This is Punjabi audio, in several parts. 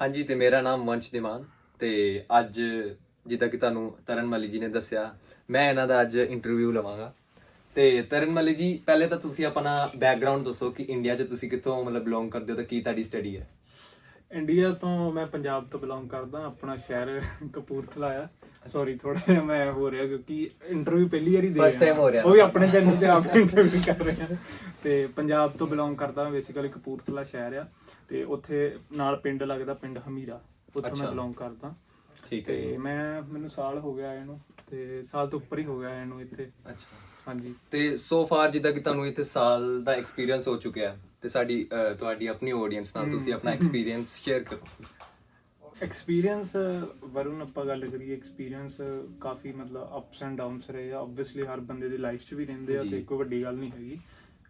ਹਾਂਜੀ, ਤੇ ਮੇਰਾ ਨਾਮ ਵੰਸ਼ ਦਿਮਾਨ ਤੇ ਅੱਜ ਜਿੱਦਾਂ ਕਿ ਤੁਹਾਨੂੰ ਤਰਨ ਮਲੀ ਜੀ ਨੇ ਦੱਸਿਆ, ਮੈਂ ਇਹਨਾਂ ਦਾ ਅੱਜ ਇੰਟਰਵਿਊ ਲਵਾਂਗਾ। ਤੇ ਤਰਨ ਮਲੀ ਜੀ, ਪਹਿਲੇ ਤਾਂ ਤੁਸੀਂ ਆਪਣਾ ਬੈਕਗ੍ਰਾਉਂਡ ਦੱਸੋ ਕਿ ਇੰਡੀਆ 'ਚ ਤੁਸੀਂ ਕਿੱਥੋਂ ਮਤਲਬ ਬਿਲੋਂਗ ਕਰਦੇ ਹੋ ਤੇ ਕੀ ਤੁਹਾਡੀ ਸਟੱਡੀ ਹੈ? ਇੰਡੀਆ ਤੋਂ ਮੈਂ ਪੰਜਾਬ ਤੋਂ ਬਿਲੋਂਗ ਕਰਦਾ, ਆਪਣਾ ਸ਼ਹਿਰ ਕਪੂਰਥਲਾ ਆ। ਸੌਰੀ ਥੋੜਾ ਜਿਹਾ ਮੈਂ ਹੋ ਰਿਹਾ ਕਿਉਂਕਿ ਇੰਟਰਵਿਊ ਪਹਿਲੀ ਵਾਰੀ ਦੇ First ਰਿਹਾ। time ਹੋ ਰਿਹਾ। ਉਹ ਵੀ ਆਪਣੇ ਚੈਨਲ ਤੇ ਆਪ ਇੰਟਰਵਿਊ ਕਰ ਰਹੇ। ਆ ਤੇ ਪੰਜਾਬ ਤੋਂ ਬਿਲੋਂਗ ਕਰਦਾ ਬੇਸਿਕਲੀ ਕਪੂਰਥਲਾ ਸ਼ਹਿਰ ਆ। ਤੇ ਉੱਥੇ ਨਾਲ ਪਿੰਡ ਲੱਗਦਾ ਪਿੰਡ ਹਮੀਰਾ। ਉੱਥੋਂ। ਮੈਂ ਬਿਲੋਂਗ ਕਰਦਾ। ਠੀਕ ਹੈ ਤੇ ਜੀ। ਮੈਂ ਮੈਨੂੰ ਸਾਲ ਹੋ ਗਿਆ ਇਹਨੂੰ ਤੇ ਸਾਲ ਤੋਂ ਉੱਪਰ ਹੀ ਹੋ ਗਿਆ ਇਹਨੂੰ ਇੱਥੇ। ਅੱਛਾ। ਹਾਂਜੀ। ਤੇ ਸੋ ਫਾਰ ਜਿੱਦਾਂ ਕਿ ਤੁਹਾਨੂੰ ਇੱਥੇ ਸਾਲ ਦਾ ਐਕਸਪੀਰੀਅੰਸ ਹੋ ਚੁੱਕਿਆ ਹੈ ਤੇ ਸਾਡੀ ਅਹ, ਤੁਹਾਡੀ ਆਪਣੀ ਆਡੀਅנס ਨਾਲ ਤੁਸੀਂ ਆਪਣਾ ਐਕਸਪੀਰੀਅੰਸ ਸ਼ੇਅਰ ਕਰੋ। ਐਕਸਪੀਰੀਅੰਸ ਵਰੁਣ ਆਪਾਂ ਗੱਲ ਕਰੀਏ ਐਕਸਪੀਰੀਅੰਸ ਕਾਫੀ ਮਤਲਬ ਅਪਸ ਐਂਡ ਡਾਊਨਸ ਰਹੇ ਆ। ਆਬਵੀਅਸਲੀ ਹਰ ਬੰਦੇ ਦੀ ਲਾਈਫ 'ਚ ਵੀ ਰਹਿੰਦੇ ਆ। ਤੇ ਕੋਈ ਵੱਡੀ ਗੱਲ ਨਹੀਂ ਹੈਗੀ।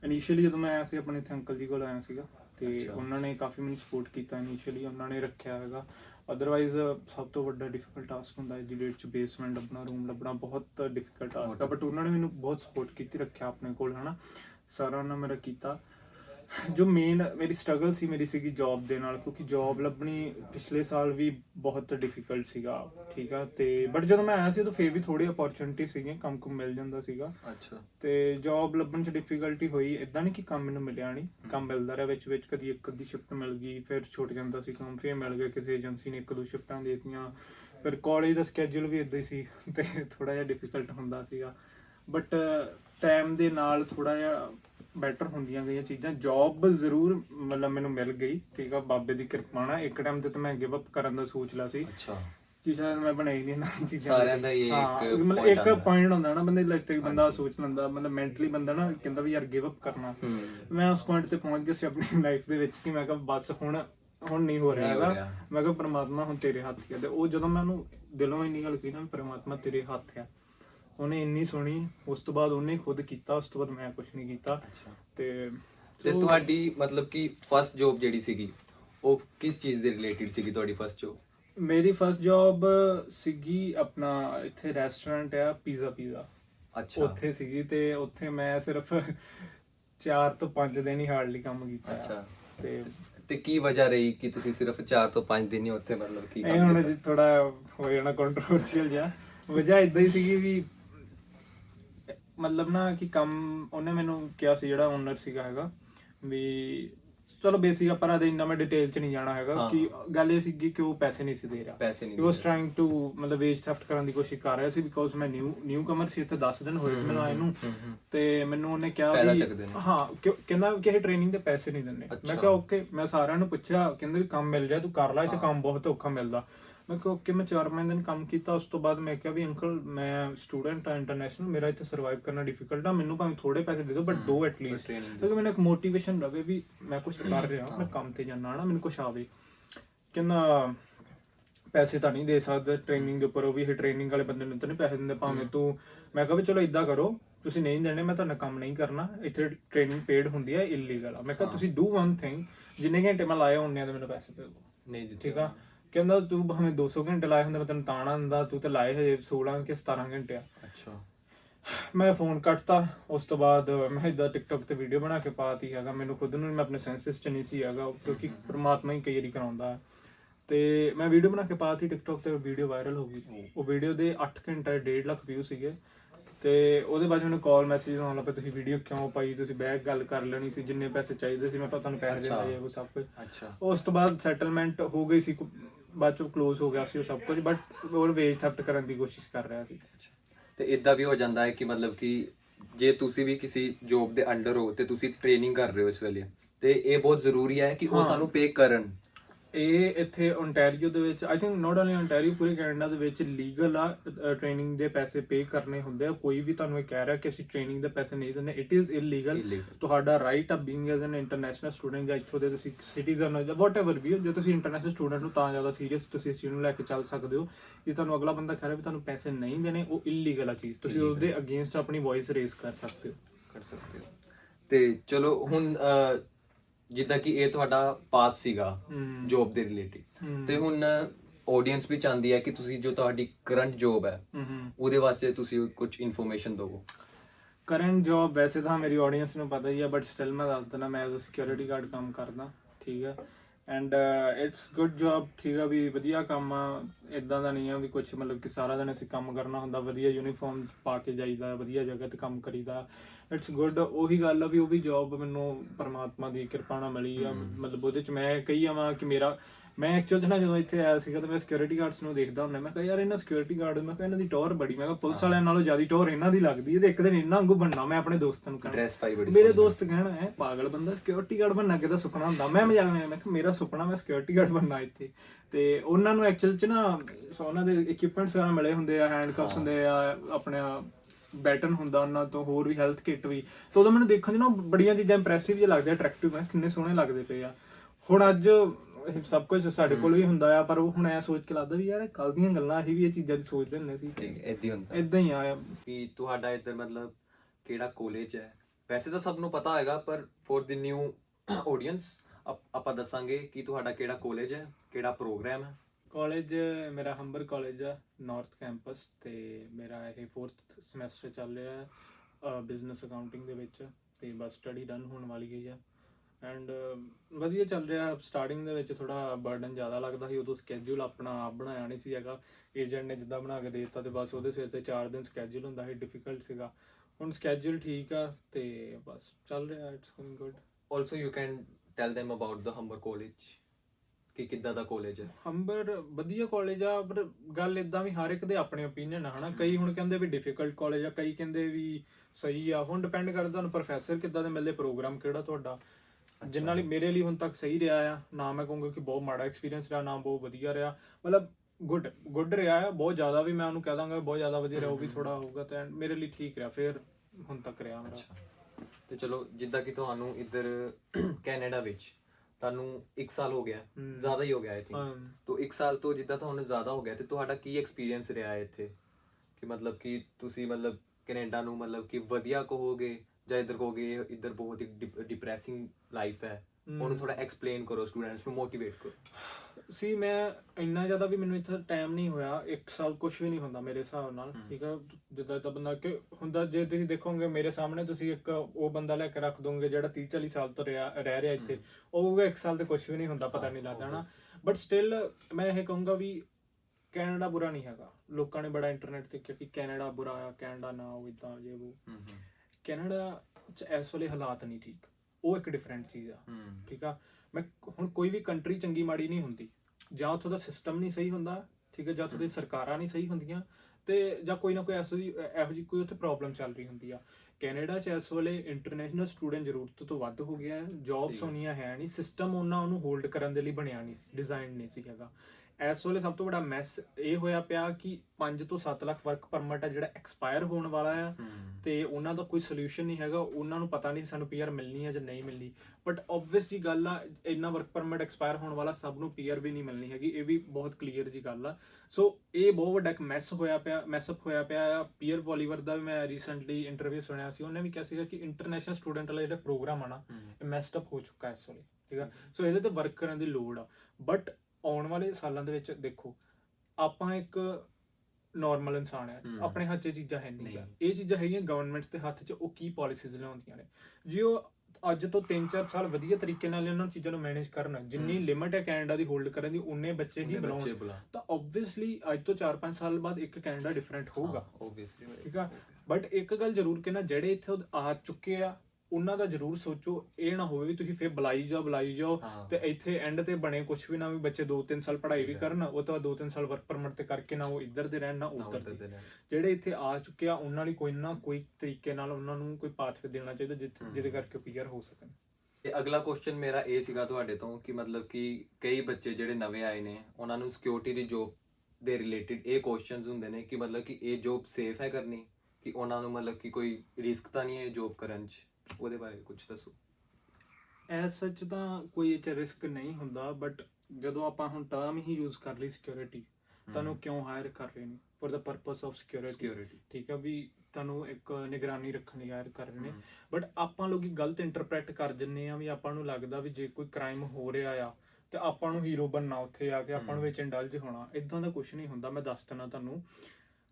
ਇਨੀਸ਼ੀਅਲੀ ਜਦੋਂ ਮੈਂ ਆਇਆ ਸੀ ਆਪਣੇ ਇੱਥੇ ਅੰਕਲ ਜੀ ਕੋਲ ਆਇਆ ਸੀਗਾ ਤੇ। ਉਹਨਾਂ ਨੇ ਕਾਫੀ ਮੈਨੂੰ ਸਪੋਰਟ ਕੀਤਾ ਇਨੀਸ਼ੀਅਲੀ ਉਹਨਾਂ ਨੇ ਰੱਖਿਆ ਹੈਗਾ। ਅਦਰਵਾਈਜ਼ ਸਭ ਤੋਂ ਵੱਡਾ ਡਿਫਿਕਲਟ ਟਾਸਕ ਹੁੰਦਾ ਹੈ ਜੀ ਡੇਟ 'ਚ ਬੇਸਮੈਂਟ ਲੱਭਣਾ ਰੂਮ ਲੱਭਣਾ ਬਹੁਤ ਡਿਫਿਕਲਟ ਟਾਸਕ ਆ। ਬਟ ਉਹਨਾਂ ਨੇ ਮੈਨੂੰ ਬਹੁਤ ਸਪੋਰਟ ਕੀਤੀ ਰੱਖਿਆ ਆਪਣੇ ਕੋਲ ਹਨਾ। ਸਾਰਾ ਉਹਨਾਂ ਮੇਰਾ ਕੀਤਾ। ਜੋ ਮੇਨ ਮੇਰੀ ਸਟਰਗਲ ਸੀ ਮੇਰੀ ਸੀਗੀ ਜੌਬ ਦੇ ਨਾਲ ਕਿਉਂਕਿ ਜੌਬ ਲੱਭਣੀ ਪਿਛਲੇ ਸਾਲ ਵੀ ਬਹੁਤ ਡਿਫਿਕਲਟ ਸੀਗਾ ਠੀਕ ਆ? ਤੇ ਬਟ ਜਦੋਂ ਮੈਂ ਆਇਆ ਸੀ ਤਾਂ ਫੇਰ ਵੀ ਥੋੜੀ ਅਪੋਰਚੁਨਿਟੀ ਸੀਗੀਆਂ ਕੰਮ ਕੁਮ ਮਿਲ ਜਾਂਦਾ ਸੀਗਾ। ਅੱਛਾ। ਤੇ ਜੌਬ ਲੱਭਣ 'ਚ ਡਿਫਿਕਲਟੀ ਹੋਈ ਇਦਾਂ ਨਹੀਂ ਕਿ ਕੰਮ ਮੈਨੂੰ ਮਿਲਿਆ ਨਹੀਂ ਕੰਮ ਮਿਲਦਾ ਰਿਹਾ ਵਿੱਚ ਵਿੱਚ ਕਦੀ ਇੱਕ ਅੱਧੀ ਸ਼ਿਫਟ ਮਿਲ ਗਈ ਫਿਰ ਛੁੱਟ ਜਾਂਦਾ ਸੀ ਕੰਮ ਫੇਰ ਮਿਲ ਗਿਆ ਕਿਸੇ ਏਜੰਸੀ ਨੇ ਇੱਕ ਦੋ ਸ਼ਿਫਟਾਂ ਦਿੱਤੀਆਂ ਫਿਰ ਕਾਲਜ ਦਾ ਸਕੇਜੂਲ ਵੀ ਇਦਾਂ ਹੀ ਸੀ ਤੇ ਥੋੜਾ ਜਿਹਾ ਡਿਫਿਕਲਟ ਹੁੰਦਾ ਸੀਗਾ। ਬਟ ਟਾਈਮ ਦੇ ਨਾਲ ਥੋੜਾ ਜਿਹਾ ਬੈਟਰ ਹੁੰਦੀਆਂ ਗਈਆਂ ਚੀਜ਼ਾਂ। ਜੌਬ ਜ਼ਰੂਰ ਮਤਲਬ ਮੈਨੂੰ ਮਿਲ ਗਈ ਠੀਕ ਆ ਬਾਬੇ ਦੀ ਕਿਰਪਾ ਨਾਲ। ਇੱਕ ਟਾਈਮ ਤੇ ਤਾਂ ਮੈਂ ਗਿਵ ਅਪ ਕਰਨ ਦਾ ਸੋਚ ਲਿਆ ਸੀ ਅੱਛਾ। ਕਿ ਸ਼ਾਇਦ ਮੈਂ ਬਣਾਈ ਨਹੀਂ ਨਾ ਚੀਜ਼ਾਂ ਸਾਰਿਆਂ ਦਾ ਇਹ ਇੱਕ ਮਤਲਬ ਇੱਕ। ਪੁਆਇੰਟ ਹੁੰਦਾ ਨਾ ਬੰਦੇ ਲਾਈਫ ਤੇ ਬੰਦਾ ਸੋਚ ਲੈਂਦਾ ਮਤਲਬ ਮੈਂਟਲੀ ਬੰਦਾ ਨਾ ਕਹਿੰਦਾ ਵੀ ਯਾਰ ਗਿਵ ਅਪ ਕਰਨਾ। ਮੈਂ ਉਸ ਪੁਆਇੰਟ ਤੇ ਪਹੁੰਚ ਗਿਆ ਸੀ ਆਪਣੀ ਲਾਈਫ ਦੇ ਵਿੱਚ ਕਿ ਮੈਂ ਕਿਹਾ ਬਸ ਹੁਣ ਹੁਣ ਨਹੀਂ ਹੋ ਰਿਹਾ ਹੈਗਾ। ਮੈਂ ਕਿਹਾ ਪ੍ਰਮਾਤਮਾ ਹੁਣ ਤੇਰੇ ਹੱਥ ਹੀ ਆ। ਤੇ ਉਹ ਜਦੋਂ ਮੈਂ ਉਹਨੂੰ ਦਿਲੋਂ ਇੰਨੀ ਗੱਲ ਕਹੀ ਨਾ ਪ੍ਰਮਾਤਮਾ ਤੇਰੇ ਹੱਥ ਆ ਉਹਨੇ ਇੰਨੀ ਸੁਣੀ ਉਸ ਤੋਂ ਬਾਅਦ ਉਹਨੇ ਖੁਦ ਕੀਤਾ ਉਸ ਤੋਂ ਬਾਅਦ ਮੈਂ ਕੁਝ ਨਹੀਂ ਕੀਤਾ। ਤੇ ਤੇ ਤੁਹਾਡੀ ਮਤਲਬ ਕਿ ਫਸਟ ਜੌਬ ਜਿਹੜੀ ਸੀਗੀ ਉਹ ਕਿਸ ਚੀਜ਼ ਦੇ ਰਿਲੇਟਡ ਸੀਗੀ ਤੁਹਾਡੀ ਫਸਟ ਜੌਬ ਮੇਰੀ ਫਸਟ ਜੌਬ ਸੀਗੀ ਆਪਣਾ ਇੱਥੇ ਰੈਸਟੋਰੈਂਟ ਆ ਪੀਜ਼ਾ ਪੀਜ਼ਾ ਅੱਛਾ। ਉੱਥੇ ਸੀਗੀ ਤੇ ਉੱਥੇ ਮੈਂ ਸਿਰਫ 4 ਤੋਂ 5 ਦਿਨ ਹੀ ਹਾਰਡਲੀ ਕੰਮ ਕੀਤਾ। ਆ। ਅੱਛਾ। ਤੇ ਤੇ ਕੀ ਵਜ੍ਹਾ ਰਹੀ ਕਿ ਤੁਸੀਂ ਸਿਰਫ 4 ਤੋਂ 5 ਦਿਨ ਹੀ ਉੱਥੇ ਮਤਲਬ ਕੀ ਇਹ ਕੰਮ ਹੁਣ ਕੀਤਾ? ਜੀ ਥੋੜਾ ਹੋ ਜਾਣਾ ਕੰਟਰੋਵਰਸ਼ੀਅਲ ਜਿਹਾ। ਵਜ੍ਹਾ ਇਦਾਂ ਹੀ ਸੀਗੀ ਵੀ ਮਤਲਬ ਨਾ ਕਿ ਕੰਮ ਉਹਨੇ ਮੈਨੂੰ ਕਿਹਾ ਸੀ ਜਿਹੜਾ ਓਨਰ ਸੀਗਾ ਹੈਗਾ ਵੀ ਚਲੋ ਬੇਸਿਕ ਆਪਾਂ ਰਾਦੇ ਇੰਨਾ ਮੈਂ ਡਿਟੇਲ ਚ ਨਹੀਂ ਜਾਣਾ ਹੈਗਾ। ਕਿ ਗੱਲ ਇਹ ਸੀਗੀ ਕਿ ਉਹ ਪੈਸੇ ਨਹੀਂ ਸੀ ਦੇ ਰਿਹਾ ਪੈਸੇ ਨਹੀਂ ਹੀ ਵਾਸ ਦੇ ਟ੍ਰਾਈਂਗ ਟੂ ਮਤਲਬ ਵੇਜ ਥੈਫਟ ਕਰਨ ਦੀ ਕੋਸ਼ਿਸ਼ ਕਰ ਰਿਹਾ ਸੀ ਬਿਕੋਜ਼ ਮੈਂ ਨਿਊ ਨਿਊ ਕਮਰ ਸੀ ਇੱਥੇ 10 ਦਿਨ ਹੋਏ ਸੀ ਮੈਨੂੰ ਆਏ ਨੂੰ। ਤੇ ਮੈਨੂੰ ਉਹਨੇ ਕਿਹਾ ਵੀ। ਹਾਂ ਕਹਿੰਦਾ ਕਿ ਇਹ ਟ੍ਰੇਨਿੰਗ ਦੇ ਪੈਸੇ ਨਹੀਂ ਦਿੰਦੇ। ਮੈਂ ਕਿਹਾ ਓਕੇ ਮੈਂ ਸਾਰਿਆਂ ਨੂੰ ਪੁੱਛਿਆ ਕਹਿੰਦੇ ਵੀ ਕੰਮ ਮਿਲ ਰਿਹਾ ਤੂੰ ਕਰ ਲੈ ਇੱਥੇ। ਕੰਮ ਬਹੁਤ ਔਖਾ ਮਿਲਦਾ ਮੈਂ ਕਿਹਾ ਓਕੇ ਮੈਂ 4 ਦਿਨ ਕੰਮ ਕੀਤਾ ਉਸ ਤੋਂ ਬਾਅਦ ਮੈਂ ਕਿਹਾ ਵੀ ਅੰਕਲ ਮੈਂ ਸਟੂਡੈਂਟ ਆ ਇੰਟਰਨੈਸ਼ਨਲ ਮੇਰਾ ਇੱਥੇ ਸਰਵਾਈਵ ਕਰਨਾ ਡਿਫਿਕਲਟ ਆ ਮੈਨੂੰ ਭਾਵੇਂ ਥੋੜੇ ਪੈਸੇ ਦੇ ਦਿਓ ਬਟ ਦੋ ਐਟ ਲੀਸਟ। ਕਿਉਂਕਿ ਮੈਨੂੰ ਇੱਕ ਮੋਟੀਵੇਸ਼ਨ ਰਵੇ ਵੀ ਮੈਂ ਕੁਝ ਕਰ ਰਿਹਾ ਮੈਂ ਕੰਮ ਤੇ ਜਾਣਾ ਨਾ ਮੈਨੂੰ ਕੁਝ ਆਵੇ। ਕਹਿੰਦਾ ਪੈਸੇ ਤਾਂ ਨਹੀਂ ਦੇ ਸਕਦਾ ਟ੍ਰੇਨਿੰਗ ਦੇ ਉੱਪਰ ਉਹ ਵੀ ਇਹ ਟ੍ਰੇਨਿੰਗ ਵਾਲੇ ਬੰਦੇ ਨੂੰ ਤਾਂ ਨਹੀਂ ਪੈਸੇ ਦਿੰਦੇ ਭਾਵੇਂ ਤੂੰ ਮੈਂ ਕਿਹਾ ਵੀ ਚਲੋ ਇਦਾਂ ਕਰੋ ਤੁਸੀਂ ਨਹੀਂ ਦੇਣੇ ਮੈਂ ਤੁਹਾਡਾ ਕੰਮ ਨਹੀਂ ਕਰਨਾ ਇੱਥੇ ਟ੍ਰੇਨਿੰਗ ਪੇਡ ਹੁੰਦੀ ਹੈ ਇਲੀਗਲ ਆ। ਮੈਂ ਕਿਹਾ ਤੁਸੀਂ ਡੂ ਵਨ ਥਿੰਗ ਜਿੰਨੇ ਘੰਟੇ ਮੈਂ ਲਾਏ ਹੋਣੇ ਆ ਮੈਨੂੰ ਪੈਸੇ ਦੇ ਦਿਓ। ਨਹੀਂ ਦਿੱਤੇ ਠੀਕ ਆ? ਕਹਿੰਦਾ ਤੂੰ ਭਾਵੇਂ 200 ਘੰਟੇ ਲਾਏ ਹੁੰਦੇ ਮੈਂ ਤੈਨੂੰ ਤਾਣਾ ਦਿੰਦਾ ਤੂੰ ਤੇ ਲਾਏ ਹਜੇ 16 ਕਿ 17 ਘੰਟੇ ਆ ਅੱਛਾ। ਮੈਂ ਫੋਨ ਕੱਟਤਾ ਉਸ ਤੋਂ ਬਾਅਦ ਮੈਂ ਇਦਾਂ ਟਿਕਟੌਕ ਤੇ ਵੀਡੀਓ ਬਣਾ ਕੇ ਪਾਤੀ ਹੈਗਾ ਮੈਨੂੰ ਖੁਦ ਨੂੰ ਮੈਂ ਆਪਣੇ ਸੈਂਸਸ ਚ ਨਹੀਂ ਸੀ ਹੈਗਾ ਕਿਉਂਕਿ ਪ੍ਰਮਾਤਮਾ ਹੀ ਕਈ ਵਾਰੀ ਕਰਾਉਂਦਾ। ਹੈ ਤੇ ਮੈਂ ਵੀਡੀਓ ਬਣਾ ਕੇ ਪਾਤੀ ਟਿਕਟੌਕ ਤੇ ਵੀਡੀਓ ਵਾਇਰਲ ਹੋ ਗਈ। ਉਹ ਵੀਡੀਓ ਦੇ 8 ਘੰਟੇ 1.5 ਲੱਖ ਵਿਊ ਸੀਗੇ। ਤੇ ਉਹਦੇ ਬਾਅਦ ਮੈਨੂੰ ਕਾਲ ਮੈਸੇਜ ਆਉਣ ਲੱਗਾ ਤੁਸੀਂ ਵੀਡੀਓ ਕਿਉਂ ਪਾਈ? ਤੁਸੀਂ ਬੈਕ ਗੱਲ ਕਰ ਲੈਣੀ ਸੀ ਜਿੰਨੇ ਪੈਸੇ ਚਾਹੀਦੇ ਸੀ ਮੈਂ ਪਤਾ ਤੁਹਾਨੂੰ ਪੈਸੇ। ਦੇਣਾ ਇਹ ਉਹ ਸਭ ਕੁਝ ਅੱਛਾ। ਉਸ ਤੋਂ ਬਾਅਦ ਸੈਟਲਮੈਂਟ ਹੋ ਗਈ ਸੀ ਬਾਅਦ ਚੋਂ ক্লোਜ਼ ਹੋ ਗਿਆ ਸੀ ਉਹ ਸਭ ਕੁਝ ਬਟ ਉਹ ਵੇਜ ਥੈਫਟ ਕਰਨ ਦੀ ਕੋਸ਼ਿਸ਼ ਕਰ ਰਿਹਾ ਸੀ ਤੇ ਇਦਾਂ ਵੀ ਹੋ ਜਾਂਦਾ ਹੈ ਕਿ ਮਤਲਬ ਕਿ ਜੇ ਤੁਸੀਂ ਵੀ ਕਿਸੇ ਜੌਬ ਦੇ ਅੰਡਰ ਹੋ ਤੇ ਤੁਸੀਂ ਟ੍ਰੇਨਿੰਗ ਕਰ ਰਹੇ ਹੋ ਇਸ ਵੇਲੇ ਤੇ ਇਹ ਬਹੁਤ ਜ਼ਰੂਰੀ ਹੈ ਕਿ ਉਹ ਹਾਂ। ਤੁਹਾਨੂੰ ਪੇ ਕਰਨ ਇਹ ਇੱਥੇ ਓਨਟਾਰੀਓ ਦੇ ਵਿੱਚ I think not only Ontario ਪੂਰੇ ਕੈਨੇਡਾ ਦੇ ਵਿੱਚ ਲੀਗਲ ਆ ਟ੍ਰੇਨਿੰਗ ਦੇ ਪੈਸੇ ਪੇ ਕਰਨੇ ਹੁੰਦੇ ਆ। ਕੋਈ ਵੀ ਤੁਹਾਨੂੰ ਇਹ ਕਹਿ ਰਿਹਾ ਕਿ ਅਸੀਂ ਟ੍ਰੇਨਿੰਗ ਦੇ ਪੈਸੇ ਨਹੀਂ ਦਿੰਦੇ ਇਟ ਇਜ਼ ਇਲੀਗਲ. ਤੁਹਾਡਾ ਰਾਈਟ ਆ being as an international student ਜਾਂ ਇੱਥੋਂ ਦੇ ਤੁਸੀਂ ਸਿਟੀਜ਼ਨ ਹੋ ਜਾਂ ਵਾਟਐਵਰ ਵੀ ਹੋ ਜੇ ਤੁਸੀਂ ਇੰਟਰਨੈਸ਼ਨਲ ਸਟੂਡੈਂਟ ਹੋ ਤਾਂ ਜ਼ਿਆਦਾ ਸੀਰੀਅਸ ਤੁਸੀਂ ਇਸ ਚੀਜ਼ ਨੂੰ ਲੈ ਕੇ ਚੱਲ ਸਕਦੇ ਹੋ। ਜੇ ਤੁਹਾਨੂੰ ਅਗਲਾ ਬੰਦਾ ਕਹਿ ਰਿਹਾ ਵੀ ਤੁਹਾਨੂੰ ਪੈਸੇ ਨਹੀਂ ਦੇਣੇ ਉਹ ਇਲੀਗਲ ਆ ਚੀਜ਼। ਤੁਸੀਂ Illegal. ਉਹਦੇ ਅਗੇਂਸਟ ਆਪਣੀ ਵੌਇਸ ਰੇਜ਼ ਕਰ ਸਕਦੇ ਹੋ। ਕਰ ਸਕਦੇ ਹੋ। ਤੇ ਚਲੋ ਹੁਣ ਜਿੱਦਾਂ ਕਿ ਇਹ ਤੁਹਾਡਾ ਪਾਥ ਸੀਗਾ ਜੋਬ ਦੇ ਹਮ। ਰਿਲੇਟਿਡ ਤੇ ਹੁਣ ਆਡੀਅנס ਵੀ ਚਾਹੁੰਦੀ ਹੈ ਕਿ ਤੁਸੀਂ ਜੋ ਤੁਹਾਡੀ ਕਰੰਟ ਜੋਬ ਹੈ ਹਮ ਉਹਦੇ ਵਾਸਤੇ ਤੁਸੀਂ ਕੁਝ ਇਨਫੋਰਮੇਸ਼ਨ ਦਿਓ ਕਰੰਟ ਜੋਬ ਵੈਸੇ ਤਾਂ ਮੇਰੀ ਆਡੀਅנס ਨੂੰ ਪਤਾ ਹੀ ਆ ਬਟ ਸਟਿਲ ਮੈਂ ਦੱਸ ਦਿੰਦਾ ਮੈਂ ਐਜ਼ ਅ ਸਿਕਿਉਰਿਟੀ ਗਾਰਡ ਕੰਮ ਕਰਦਾ ਠੀਕ ਆ। ਐਂਡ ਇਟਸ ਗੁੱਡ ਜੌਬ ਠੀਕ ਆ ਵੀ ਵਧੀਆ ਕੰਮ ਆ ਇਦਾਂ ਦਾ ਨਹੀਂ ਆ ਵੀ ਕੁਝ ਮਤਲਬ ਕਿ ਸਾਰਾ ਦਿਨ ਅਸੀਂ ਕੰਮ ਕਰਨਾ ਹੁੰਦਾ ਵਧੀਆ ਯੂਨੀਫਾਰਮ ਪਾ ਕੇ ਜਾਈਦਾ ਵਧੀਆ ਜਗ੍ਹਾ ਤੇ ਕੰਮ ਕਰੀਦਾ ਇਟਸ ਗੁੱਡ ਉਹੀ ਗੱਲ ਆ ਵੀ ਉਹ ਵੀ ਜੌਬ ਮੈਨੂੰ ਪਰਮਾਤਮਾ ਦੀ ਕਿਰਪਾ ਨਾਲ ਮਿਲੀ ਆ। ਮਤਲਬ ਉਹਦੇ ਚ ਮੈਂ ਕਹੀ ਆਵਾਂ ਕਿ ਮੇਰਾ ਮੈਂ ਐਕਚੁਅਲ ਨਾ ਜਦੋਂ ਇੱਥੇ ਆਇਆ ਸੀਗਾ ਤਾਂ ਮੈਂ ਸਿਕਿਉਰਿਟੀ ਗਾਰਡਸ ਨੂੰ ਦੇਖਦਾ ਹੁੰਦਾ। ਮੈਂ ਕਿਹਾ ਯਾਰ ਇਹਨਾਂ ਸਿਕਿਉਰਿਟੀ ਗਾਰਡ ਮੈਂ ਕਿਹਾ ਇਹਨਾਂ ਦੀ ਟੌਰ ਬੜੀ। ਮੈਂ ਕਿਹਾ ਪੁਲਿਸ ਵਾਲਿਆਂ ਨਾਲੋਂ ਜ਼ਿਆਦਾ ਟੌਰ ਇਹਨਾਂ ਦੀ ਲੱਗਦੀ ਹੈ ਤੇ ਇੱਕ ਦਿਨ ਇਹਨਾਂ ਵਾਂਗੂ ਬਣਨਾ ਮੈਂ ਆਪਣੇ ਦੋਸਤਾਂ ਨੂੰ ਕਹਿਣਾ। ਡਰੈਸ ਪਾਈ ਬੜੀ ਮੇਰੇ। ਦੋਸਤ ਕਹਿਣਾ ਹੈ ਪਾਗਲ ਬੰਦਾ ਸਿਕਿਉਰਿਟੀ ਗਾਰਡ ਬਣਨਾ ਕਿਦਾ ਸੁਪਨਾ ਹੁੰਦਾ? ਮੈਂ ਮਜ਼ਾਕ ਮੈਂ ਕਿਹਾ ਮੇਰਾ ਸੁਪਨਾ ਮੈਂ ਸਿਕਿਉਰਿਟੀ ਗਾਰਡ ਬਣਨਾ ਇੱਥੇ। ਤੇ ਉਹਨਾਂ ਨੂੰ ਐਕਚੁਅਲ ਚ ਨਾ ਉਹਨਾਂ ਦੇ ਇਕਵਿਪਮੈਂਟਸ ਵਗੈਰਾ ਮਿਲੇ ਹੁੰਦੇ ਆ ਹੈਂਡਕਫਸ। ਹੁੰਦੇ ਆ ਆਪਣੇ ਬੈਟਨ ਹੁੰਦਾ ਉਹਨਾਂ ਤੋਂ ਹੋਰ ਵੀ ਹੈਲਥ ਕਿੱਟ ਵੀ। ਤਾਂ ਉਦੋਂ ਮੈਨੂੰ ਦੇਖਣ ਚ ਨਾ ਬੜੀਆਂ ਚੀਜ਼ਾਂ ਇੰਪ੍ਰੈਸਿਵ ਜਿਹਾ ਲੱਗਦੇ ਅਟਰੈਕਟਿਵ ਹੈ ਕਿੰਨੇ ਸੋਹਣੇ ਲੱਗਦੇ ਪਏ ਆ। ਹੁਣ ਅੱਜ ਇਹ ਸਭ ਕੁਝ ਸਾਡੇ ਕੋਲ ਵੀ ਹੁੰਦਾ ਆ ਪਰ ਉਹ ਹੁਣ ਐ ਸੋਚ ਕੇ ਲੱਗਦਾ ਵੀ ਯਾਰ ਕੱਲ ਦੀਆਂ ਗੱਲਾਂ ਅਸੀਂ ਵੀ ਇਹ ਚੀਜ਼ਾਂ ਦੀ ਸੋਚਦੇ ਹੁੰਦੇ ਸੀ। ਇਦਾਂ ਹੁੰਦਾ। ਇਦਾਂ ਹੀ ਆ ਵੀ ਤੁਹਾਡਾ ਇੱਧਰ ਮਤਲਬ ਕਿਹੜਾ ਕੋਲੇਜ ਹੈ? ਵੈਸੇ ਤਾਂ ਸਭ ਨੂੰ ਪਤਾ ਹੋਏਗਾ ਪਰ ਫੋਰ ਦੀ ਨਿਊ ਆਡੀਅנס ਆਪਾਂ ਦੱਸਾਂਗੇ ਕਿ ਤੁਹਾਡਾ ਕਿਹੜਾ ਕੋਲੇਜ ਹੈ ਕਿਹੜਾ ਪ੍ਰੋਗਰਾਮ ਹੈ? ਕਾਲਜ ਮੇਰਾ ਹੰਬਰ ਕਾਲਜ ਆ ਨਾਰਥ ਕੈਂਪਸ ਤੇ ਮੇਰਾ ਇਹ ਫੋਰਥ ਸਮੈਸਟਰ ਚੱਲ ਰਿਹਾ ਹੈ ਬਿਜ਼ਨਸ ਅਕਾਊਂਟਿੰਗ ਦੇ ਵਿੱਚ ਤੇ ਬਸ ਸਟੱਡੀ ਡਨ ਹੋਣ ਵਾਲੀ ਹੈ ਐਂਡ ਵਧੀਆ ਚੱਲ ਰਿਹਾ ਸਟਾਰਟਿੰਗ ਦੇ ਵਿੱਚ ਥੋੜਾ ਬਰਡਨ ਜ਼ਿਆਦਾ ਲੱਗਦਾ ਸੀ ਉਦੋਂ ਸਕੇਜੂਲ ਆਪਣਾ ਆਪ ਬਣਾਇਆ ਨਹੀਂ ਸੀ ਹੈਗਾ। ਏਜੰਟ ਨੇ ਜਿੱਦਾਂ ਬਣਾ ਕੇ ਦੇ ਦਿੱਤਾ ਤੇ ਬਸ ਉਹਦੇ ਸਿਰ ਤੇ 4 ਦਿਨ ਸਕੇਜੂਲ ਹੁੰਦਾ ਸੀ ਡਿਫਿਕਲਟ ਸੀਗਾ। ਹੁਣ ਸਕੇਜੂਲ ਠੀਕ ਆ ਤੇ ਬਸ ਚੱਲ ਰਿਹਾ it's going good also you can tell them about the Humber college ਕਿ ਕਿੱਦਾਂ ਦਾ ਕਾਲਜ ਹੈ? ਹੰਬਰ ਵਧੀਆ ਕਾਲਜ ਆ ਪਰ ਗੱਲ ਇਦਾਂ ਵੀ ਹਰ ਇੱਕ ਦੇ ਆਪਣੇ ਓਪੀਨੀਅਨ ਆ ਹਨਾ। ਕਈ ਹੁਣ ਕਹਿੰਦੇ ਵੀ ਡਿਫਿਕਲਟ ਕਾਲਜ ਆ ਕਈ ਕਹਿੰਦੇ ਵੀ ਸਹੀ ਆ। ਹੁਣ ਡਿਪੈਂਡ ਕਰਦਾ ਤੁਹਾਨੂੰ ਪ੍ਰੋਫੈਸਰ ਕਿੱਦਾਂ ਦੇ ਮਿਲਦੇ ਪ੍ਰੋਗਰਾਮ ਕਿਹੜਾ ਤੁਹਾਡਾ। ਜਿੰਨਾਂ ਲਈ ਮੇਰੇ ਲਈ ਹੁਣ ਤੱਕ ਸਹੀ ਰਿਹਾ ਆ ਨਾ ਮੈਂ ਕਹੂੰਗਾ ਕਿ ਬਹੁਤ ਮਾੜਾ ਐਕਸਪੀਰੀਅੰਸ ਰਿਹਾ ਨਾ ਬਹੁਤ ਵਧੀਆ ਰਿਹਾ। ਮਤਲਬ ਗੁੱਡ ਗੁੱਡ ਰਿਹਾ ਆ ਬਹੁਤ ਜ਼ਿਆਦਾ ਵੀ ਮੈਂ ਉਹਨੂੰ ਕਹਿ ਦਾਂਗਾ ਬਹੁਤ ਜ਼ਿਆਦਾ ਵਧੀਆ ਰਿਹਾ ਉਹ ਵੀ। ਥੋੜਾ ਹੋਊਗਾ ਤੇ ਮੇਰੇ ਲਈ ਠੀਕ ਰਿਹਾ ਫਿਰ ਹੁਣ ਤੱਕ ਰਿਹਾ ਮੇਰਾ। ਤੇ ਚਲੋ ਜਿੱਦਾਂ ਕਿ ਤੁਹਾਨੂੰ ਇੱਧਰ ਕੈਨੇਡਾ ਵਿੱਚ ਤੁਹਾਨੂੰ 1 ਸਾਲ ਹੋ ਗਿਆ। ਜ਼ਿਆਦਾ ਹੀ ਹੋ ਗਿਆ ਆਈ ਥਿੰਕ ਤੋ 1 ਸਾਲ ਤੋਂ ਜਿੱਦਾਂ ਤੁਹਾਨੂੰ ਜ਼ਿਆਦਾ ਹੋ ਗਿਆ ਤੇ ਤੁਹਾਡਾ ਕੀ ਐਕਸਪੀਰੀਅੰਸ ਰਿਹਾ ਹੈ ਇੱਥੇ? ਕਿ ਮਤਲਬ ਕਿ ਤੁਸੀਂ ਮਤਲਬ ਕੈਨੇਡਾ ਨੂੰ ਮਤਲਬ ਕਿ ਵਧੀਆ ਕਹੋਗੇ ਜਾਂ ਇੱਧਰ ਕਹੋਗੇ ਇੱਧਰ ਬਹੁਤ ਹੀ ਡਿਪਰੈਸਿੰਗ ਲਾਈਫ ਹੈ। ਉਹਨੂੰ ਥੋੜਾ ਐਕਸਪਲੇਨ ਕਰੋ ਸਟੂਡੈਂਟਸ ਨੂੰ ਮੋਟੀਵੇਟ ਕਰੋ। ਸੀ ਮੈਂ ਇੰਨਾ ਜ਼ਿਆਦਾ ਵੀ ਮੈਨੂੰ ਇੱਥੇ ਟਾਈਮ ਨਹੀਂ ਹੋਇਆ। ਇੱਕ ਸਾਲ ਕੁਝ ਵੀ ਨਹੀਂ ਹੁੰਦਾ ਮੇਰੇ ਹਿਸਾਬ ਨਾਲ। ਠੀਕ ਆ? ਜਿੱਦਾਂ ਤਾਂ ਬੰਦਾ ਕਿ ਹੁੰਦਾ ਜੇ ਤੁਸੀਂ ਦੇਖੋਗੇ ਮੇਰੇ ਸਾਹਮਣੇ ਤੁਸੀਂ ਇੱਕ ਉਹ ਬੰਦਾ ਲੈ ਕੇ ਰੱਖ ਦੋਗੇ ਜਿਹੜਾ 30 40 ਸਾਲ ਤੋਂ ਰਿਹਾ ਰਹਿ ਇੱਥੇ। ਉਹ ਕਹੂਗਾ ਇੱਕ ਸਾਲ ਤੇ ਕੁਝ ਵੀ ਨਹੀਂ ਹੁੰਦਾ ਪਤਾ ਹਾਂ, ਨਹੀਂ ਲੱਗਦਾ obvious. ਨਾ ਬਟ ਸਟਿਲ ਮੈਂ ਇਹ ਕਹੂੰਗਾ ਵੀ ਕੈਨੇਡਾ ਬੁਰਾ ਨਹੀਂ ਹੈਗਾ। ਲੋਕਾਂ ਨੇ ਬੜਾ ਇੰਟਰਨੈਟ ਤੇ ਕਿਹਾ ਕਿ ਕੈਨੇਡਾ ਬੁਰਾ ਆ ਕੈਨੇਡਾ ਨਾ ਉਹ ਇਦਾਂ ਜੇ ਉਹ। ਕੈਨੇਡਾ ਚ ਇਸ ਵੇਲੇ ਹਾਲਾਤ ਨਹੀਂ ਠੀਕ। ਉਹ ਇੱਕ ਡਿਫਰੈਂਟ ਚੀਜ਼ ਆ। ਠੀਕ ਆ? ਮੈਂ ਹੁਣ ਕੋਈ ਵੀ ਕੰਟਰੀ ਚੰਗੀ ਮਾੜੀ ਨਹੀਂ ਹੁੰਦੀ। ਜਾਂ ਉੱਥੋਂ ਦਾ ਸਿਸਟਮ ਨਹੀਂ ਸਹੀ ਹੁੰਦਾ ਠੀਕ ਹੈ ਜਾਂ ਉੱਥੋਂ ਦੀ ਸਰਕਾਰਾਂ ਨਹੀਂ ਸਹੀ ਹੁੰਦੀਆਂ ਤੇ ਜਾਂ ਕੋਈ ਨਾ ਕੋਈ ਐਸੋ ਜਿਹੀ ਇਹੋ ਜਿਹੀ ਕੋਈ ਉੱਥੇ ਪ੍ਰੋਬਲਮ ਚੱਲ ਰਹੀ ਹੁੰਦੀ ਆ। ਕੈਨੇਡਾ 'ਚ ਇਸ ਵੇਲੇ ਇੰਟਰਨੈਸ਼ਨਲ ਸਟੂਡੈਂਟ ਜ਼ਰੂਰਤ ਤੋਂ ਵੱਧ ਹੋ ਗਿਆ ਹੈ। ਜੌਬਸ। ਹੋਣੀਆਂ ਹੈ ਨਹੀਂ। ਸਿਸਟਮ ਉਹਨਾਂ ਉਹਨੂੰ ਹੋਲਡ ਕਰਨ ਦੇ ਲਈ ਬਣਿਆ ਨਹੀਂ ਸੀ ਡਿਜ਼ਾਈਨ ਨਹੀਂ ਸੀ ਹੈਗਾ। ਇਸ ਵੇਲੇ ਸਭ ਤੋਂ ਵੱਡਾ ਮੈਸ ਇਹ ਹੋਇਆ ਪਿਆ ਕਿ 5 ਤੋਂ 7 ਲੱਖ ਵਰਕ ਪਰਮਿਟ ਆ ਜਿਹੜਾ ਐਕਸਪਾਇਰ ਹੋਣ ਵਾਲਾ ਆ। ਤੇ ਉਹਨਾਂ ਦਾ ਕੋਈ ਸੋਲੂਸ਼ਨ ਨਹੀਂ ਹੈਗਾ ਉਹਨਾਂ ਨੂੰ ਪਤਾ ਨਹੀਂ ਸਾਨੂੰ ਪੀਆਰ ਮਿਲਣੀ ਹੈ ਜਾਂ ਨਹੀਂ ਮਿਲਣੀ। ਬਟ ਆਬਵੀਅਸ ਜੀ ਗੱਲ ਆ ਇੰਨਾ ਵਰਕ ਪਰਮਿਟ ਐਕਸਪਾਇਰ ਹੋਣ ਵਾਲਾ ਸਭ ਨੂੰ ਪੀਆਰ ਵੀ ਨਹੀਂ ਮਿਲਣੀ ਹੈਗੀ ਇਹ ਵੀ ਬਹੁਤ ਕਲੀਅਰ ਜੀ ਗੱਲ ਆ। ਸੋ ਇਹ ਬਹੁਤ ਵੱਡਾ ਇੱਕ ਮੈਸ ਹੋਇਆ ਪਿਆ ਮੈਸਅਪ ਹੋਇਆ ਪਿਆ ਆ। ਪੀਅਰ ਪੋਲੀਵਰ ਦਾ ਵੀ ਮੈਂ ਰੀਸੈਂਟਲੀ ਇੰਟਰਵਿਊ ਸੁਣਿਆ ਸੀ ਉਹਨੇ ਵੀ ਕਿਹਾ ਸੀਗਾ ਕਿ ਇੰਟਰਨੈਸ਼ਨਲ ਸਟੂਡੈਂਟ ਵਾਲਾ ਜਿਹੜਾ ਪ੍ਰੋਗਰਾਮ ਆ ਨਾ ਇਹ ਮੈਸਡ ਅਪ ਹੋ ਚੁੱਕਾ ਹੈ ਇਸ ਵੇਲੇ ਠੀਕ ਆ। ਸੋ ਇਹਦੇ ਤੇ ਵਰਕ ਕਰਨ ਦੀ ਲੋੜ ਆ। ਬਟ ਆਉਣ ਵਾਲੇ ਸਾਲਾਂ ਦੇ ਵਿੱਚ ਦੇਖੋ ਆਪਾਂ ਇੱਕ ਨਾਰਮਲ ਇਨਸਾਨ ਹੈ ਹਮ। ਆਪਣੇ ਹੱਥ 'ਚ ਇਹ ਚੀਜ਼ਾਂ ਹੈ ਨਹੀਂ ਨਹੀਂ। ਇਹ ਚੀਜ਼ਾਂ ਹੈਗੀਆਂ ਗਵਰਨਮੈਂਟਸ ਦੇ ਹੱਥ 'ਚ ਉਹ ਕੀ ਪਾਲਿਸੀਜ਼ ਲਿਆਉਂਦੀਆਂ ਨੇ। ਜੇ ਉਹ ਅੱਜ ਤੋਂ 3-4 ਸਾਲ ਵਧੀਆ ਤਰੀਕੇ ਨਾਲ ਇਹਨਾਂ ਚੀਜ਼ਾਂ ਨੂੰ ਮੈਨੇਜ ਕਰਨ ਜਿੰਨੀ ਹਮ। ਲਿਮਟ ਹੈ ਕੈਨੇਡਾ ਦੀ ਹੋਲਡ ਕਰਨ ਦੀ ਉਨੇ ਬੱਚੇ ਹੀ ਬੱਚੇ ਬੁਲਾਉਣ। ਬੁਲਾ ਤਾਂ ਆਬਵੀਅਸਲੀ ਅੱਜ ਤੋਂ 4-5 ਸਾਲ ਬਾਅਦ ਇੱਕ ਕੈਨੇਡਾ ਡਿਫਰੈਂਟ ਹੋਊਗਾ। ਆਬਵੀਅਸਲੀ ਠੀਕ ਆ? ਬਟ ਇੱਕ ਗੱਲ ਜ਼ਰੂਰ ਕਿ ਨਾ ਜਿਹੜੇ ਇੱਥੇ ਆ ਚੁੱਕੇ ਆ ਉਹਨਾਂ ਦਾ ਜ਼ਰੂਰ ਸੋਚੋ ਇਹ ਨਾ ਹੋਵੇ ਵੀ ਤੁਸੀਂ ਫੇਰ ਬੁਲਾਈ ਜਾਓ ਬੁਲਾਈ ਜਾਓ ਹਾਂ ਤੇ ਇੱਥੇ ਐਂਡ ਤੇ ਬਣੇ ਕੁਝ ਵੀ ਨਾ ਵੀ ਬੱਚੇ 2-3 ਸਾਲ ਪੜ੍ਹਾਈ ਵੀ। ਕਰਨ ਉਹ ਤੋਂ ਬਾਅਦ 2-3 ਸਾਲ ਵਰਕ ਪਰਮਿਟ ਤੇ ਕਰਕੇ ਨਾ ਉਹ ਇੱਧਰ ਦੇ ਰਹਿਣ ਨਾ ਨਾ ਉੱਧਰ ਉੱਧਰ ਦੇ ਨੇ। ਜਿਹੜੇ ਇੱਥੇ ਆ ਚੁੱਕੇ ਆ ਉਹਨਾਂ ਲਈ ਕੋਈ ਨਾ ਕੋਈ ਤਰੀਕੇ ਨਾਲ ਉਹਨਾਂ ਨੂੰ ਕੋਈ ਪਾਥਵੇ ਦੇਣਾ ਚਾਹੀਦਾ ਹਮ। ਜਿਹਦੇ ਕਰਕੇ ਪੀਆਰ ਹੋ ਸਕਣ ਤੇ ਅਗਲਾ ਕੁਐਸਚਨ ਮੇਰਾ ਇਹ ਸੀਗਾ ਤੁਹਾਡੇ ਤੋਂ ਕਿ ਮਤਲਬ ਕਿ ਕਈ ਬੱਚੇ ਜਿਹੜੇ ਨਵੇਂ ਆਏ ਨੇ ਉਹਨਾਂ ਨੂੰ ਸਿਕਿਉਰਿਟੀ ਦੀ ਜੋਬ ਦੇ ਰਿਲੇਟਡ ਇਹ ਕੁਐਸਚਨਸ ਹੁੰਦੇ ਨੇ ਕਿ ਮਤਲਬ ਕਿ ਇਹ ਜੋਬ ਸੇਫ ਹੈ ਕਰਨੀ ਕਿ ਉਹਨਾਂ ਨੂੰ ਮਤਲਬ ਕਿ ਕੋਈ ਰਿਸਕ ਤਾਂ ਨਹੀਂ ਹੈ ਜੋਬ ਕਰਨ 'ਚ ਉਹਦੇ ਬਾਰੇ ਕੁਝ ਦੱਸੋ। ਐਸ ਸੱਚ ਤਾਂ ਕੋਈ ਇਹ ਚ ਰਿਸਕ ਨਹੀਂ ਹੁੰਦਾ ਬਟ ਜਦੋਂ ਆਪਾਂ ਹੁਣ ਟਰਮ ਹੀ ਯੂਜ਼ ਕਰ ਲਈ ਸਿਕਿਉਰਿਟੀ ਤੁਹਾਨੂੰ ਕਿਉਂ ਹਾਇਰ ਕਰ ਰਹੇ ਨੇ? For the purpose of security security ਠੀਕ ਆ ਵੀ ਤੁਹਾਨੂੰ ਇੱਕ ਨਿਗਰਾਨੀ ਰੱਖਣ ਲਈ ਹਾਇਰ ਕਰ ਰਹੇ ਨੇ। ਬਟ ਆਪਾਂ ਲੋਕੀ ਗਲਤ ਇੰਟਰਪ੍ਰੈਟ ਕਰ ਜੰਨੇ ਆ ਵੀ ਆਪਾਂ ਨੂੰ ਲੱਗਦਾ ਵੀ ਜੇ ਕੋਈ ਕ੍ਰਾਈਮ ਹੋ ਰਿਹਾ ਆ ਤੇ ਆਪਾਂ ਨੂੰ ਹੀਰੋ ਬਣਨਾ ਉੱਥੇ ਆ ਕੇ ਆਪਾਂ ਨੂੰ। ਵਿੱਚ ਇੰਡਲਜ ਹੋਣਾ। ਇਦਾਂ ਦਾ ਕੁਝ ਨਹੀਂ ਹੁੰਦਾ। ਮੈਂ ਦੱਸ ਦਿੰਦਾ ਤੁਹਾਨੂੰ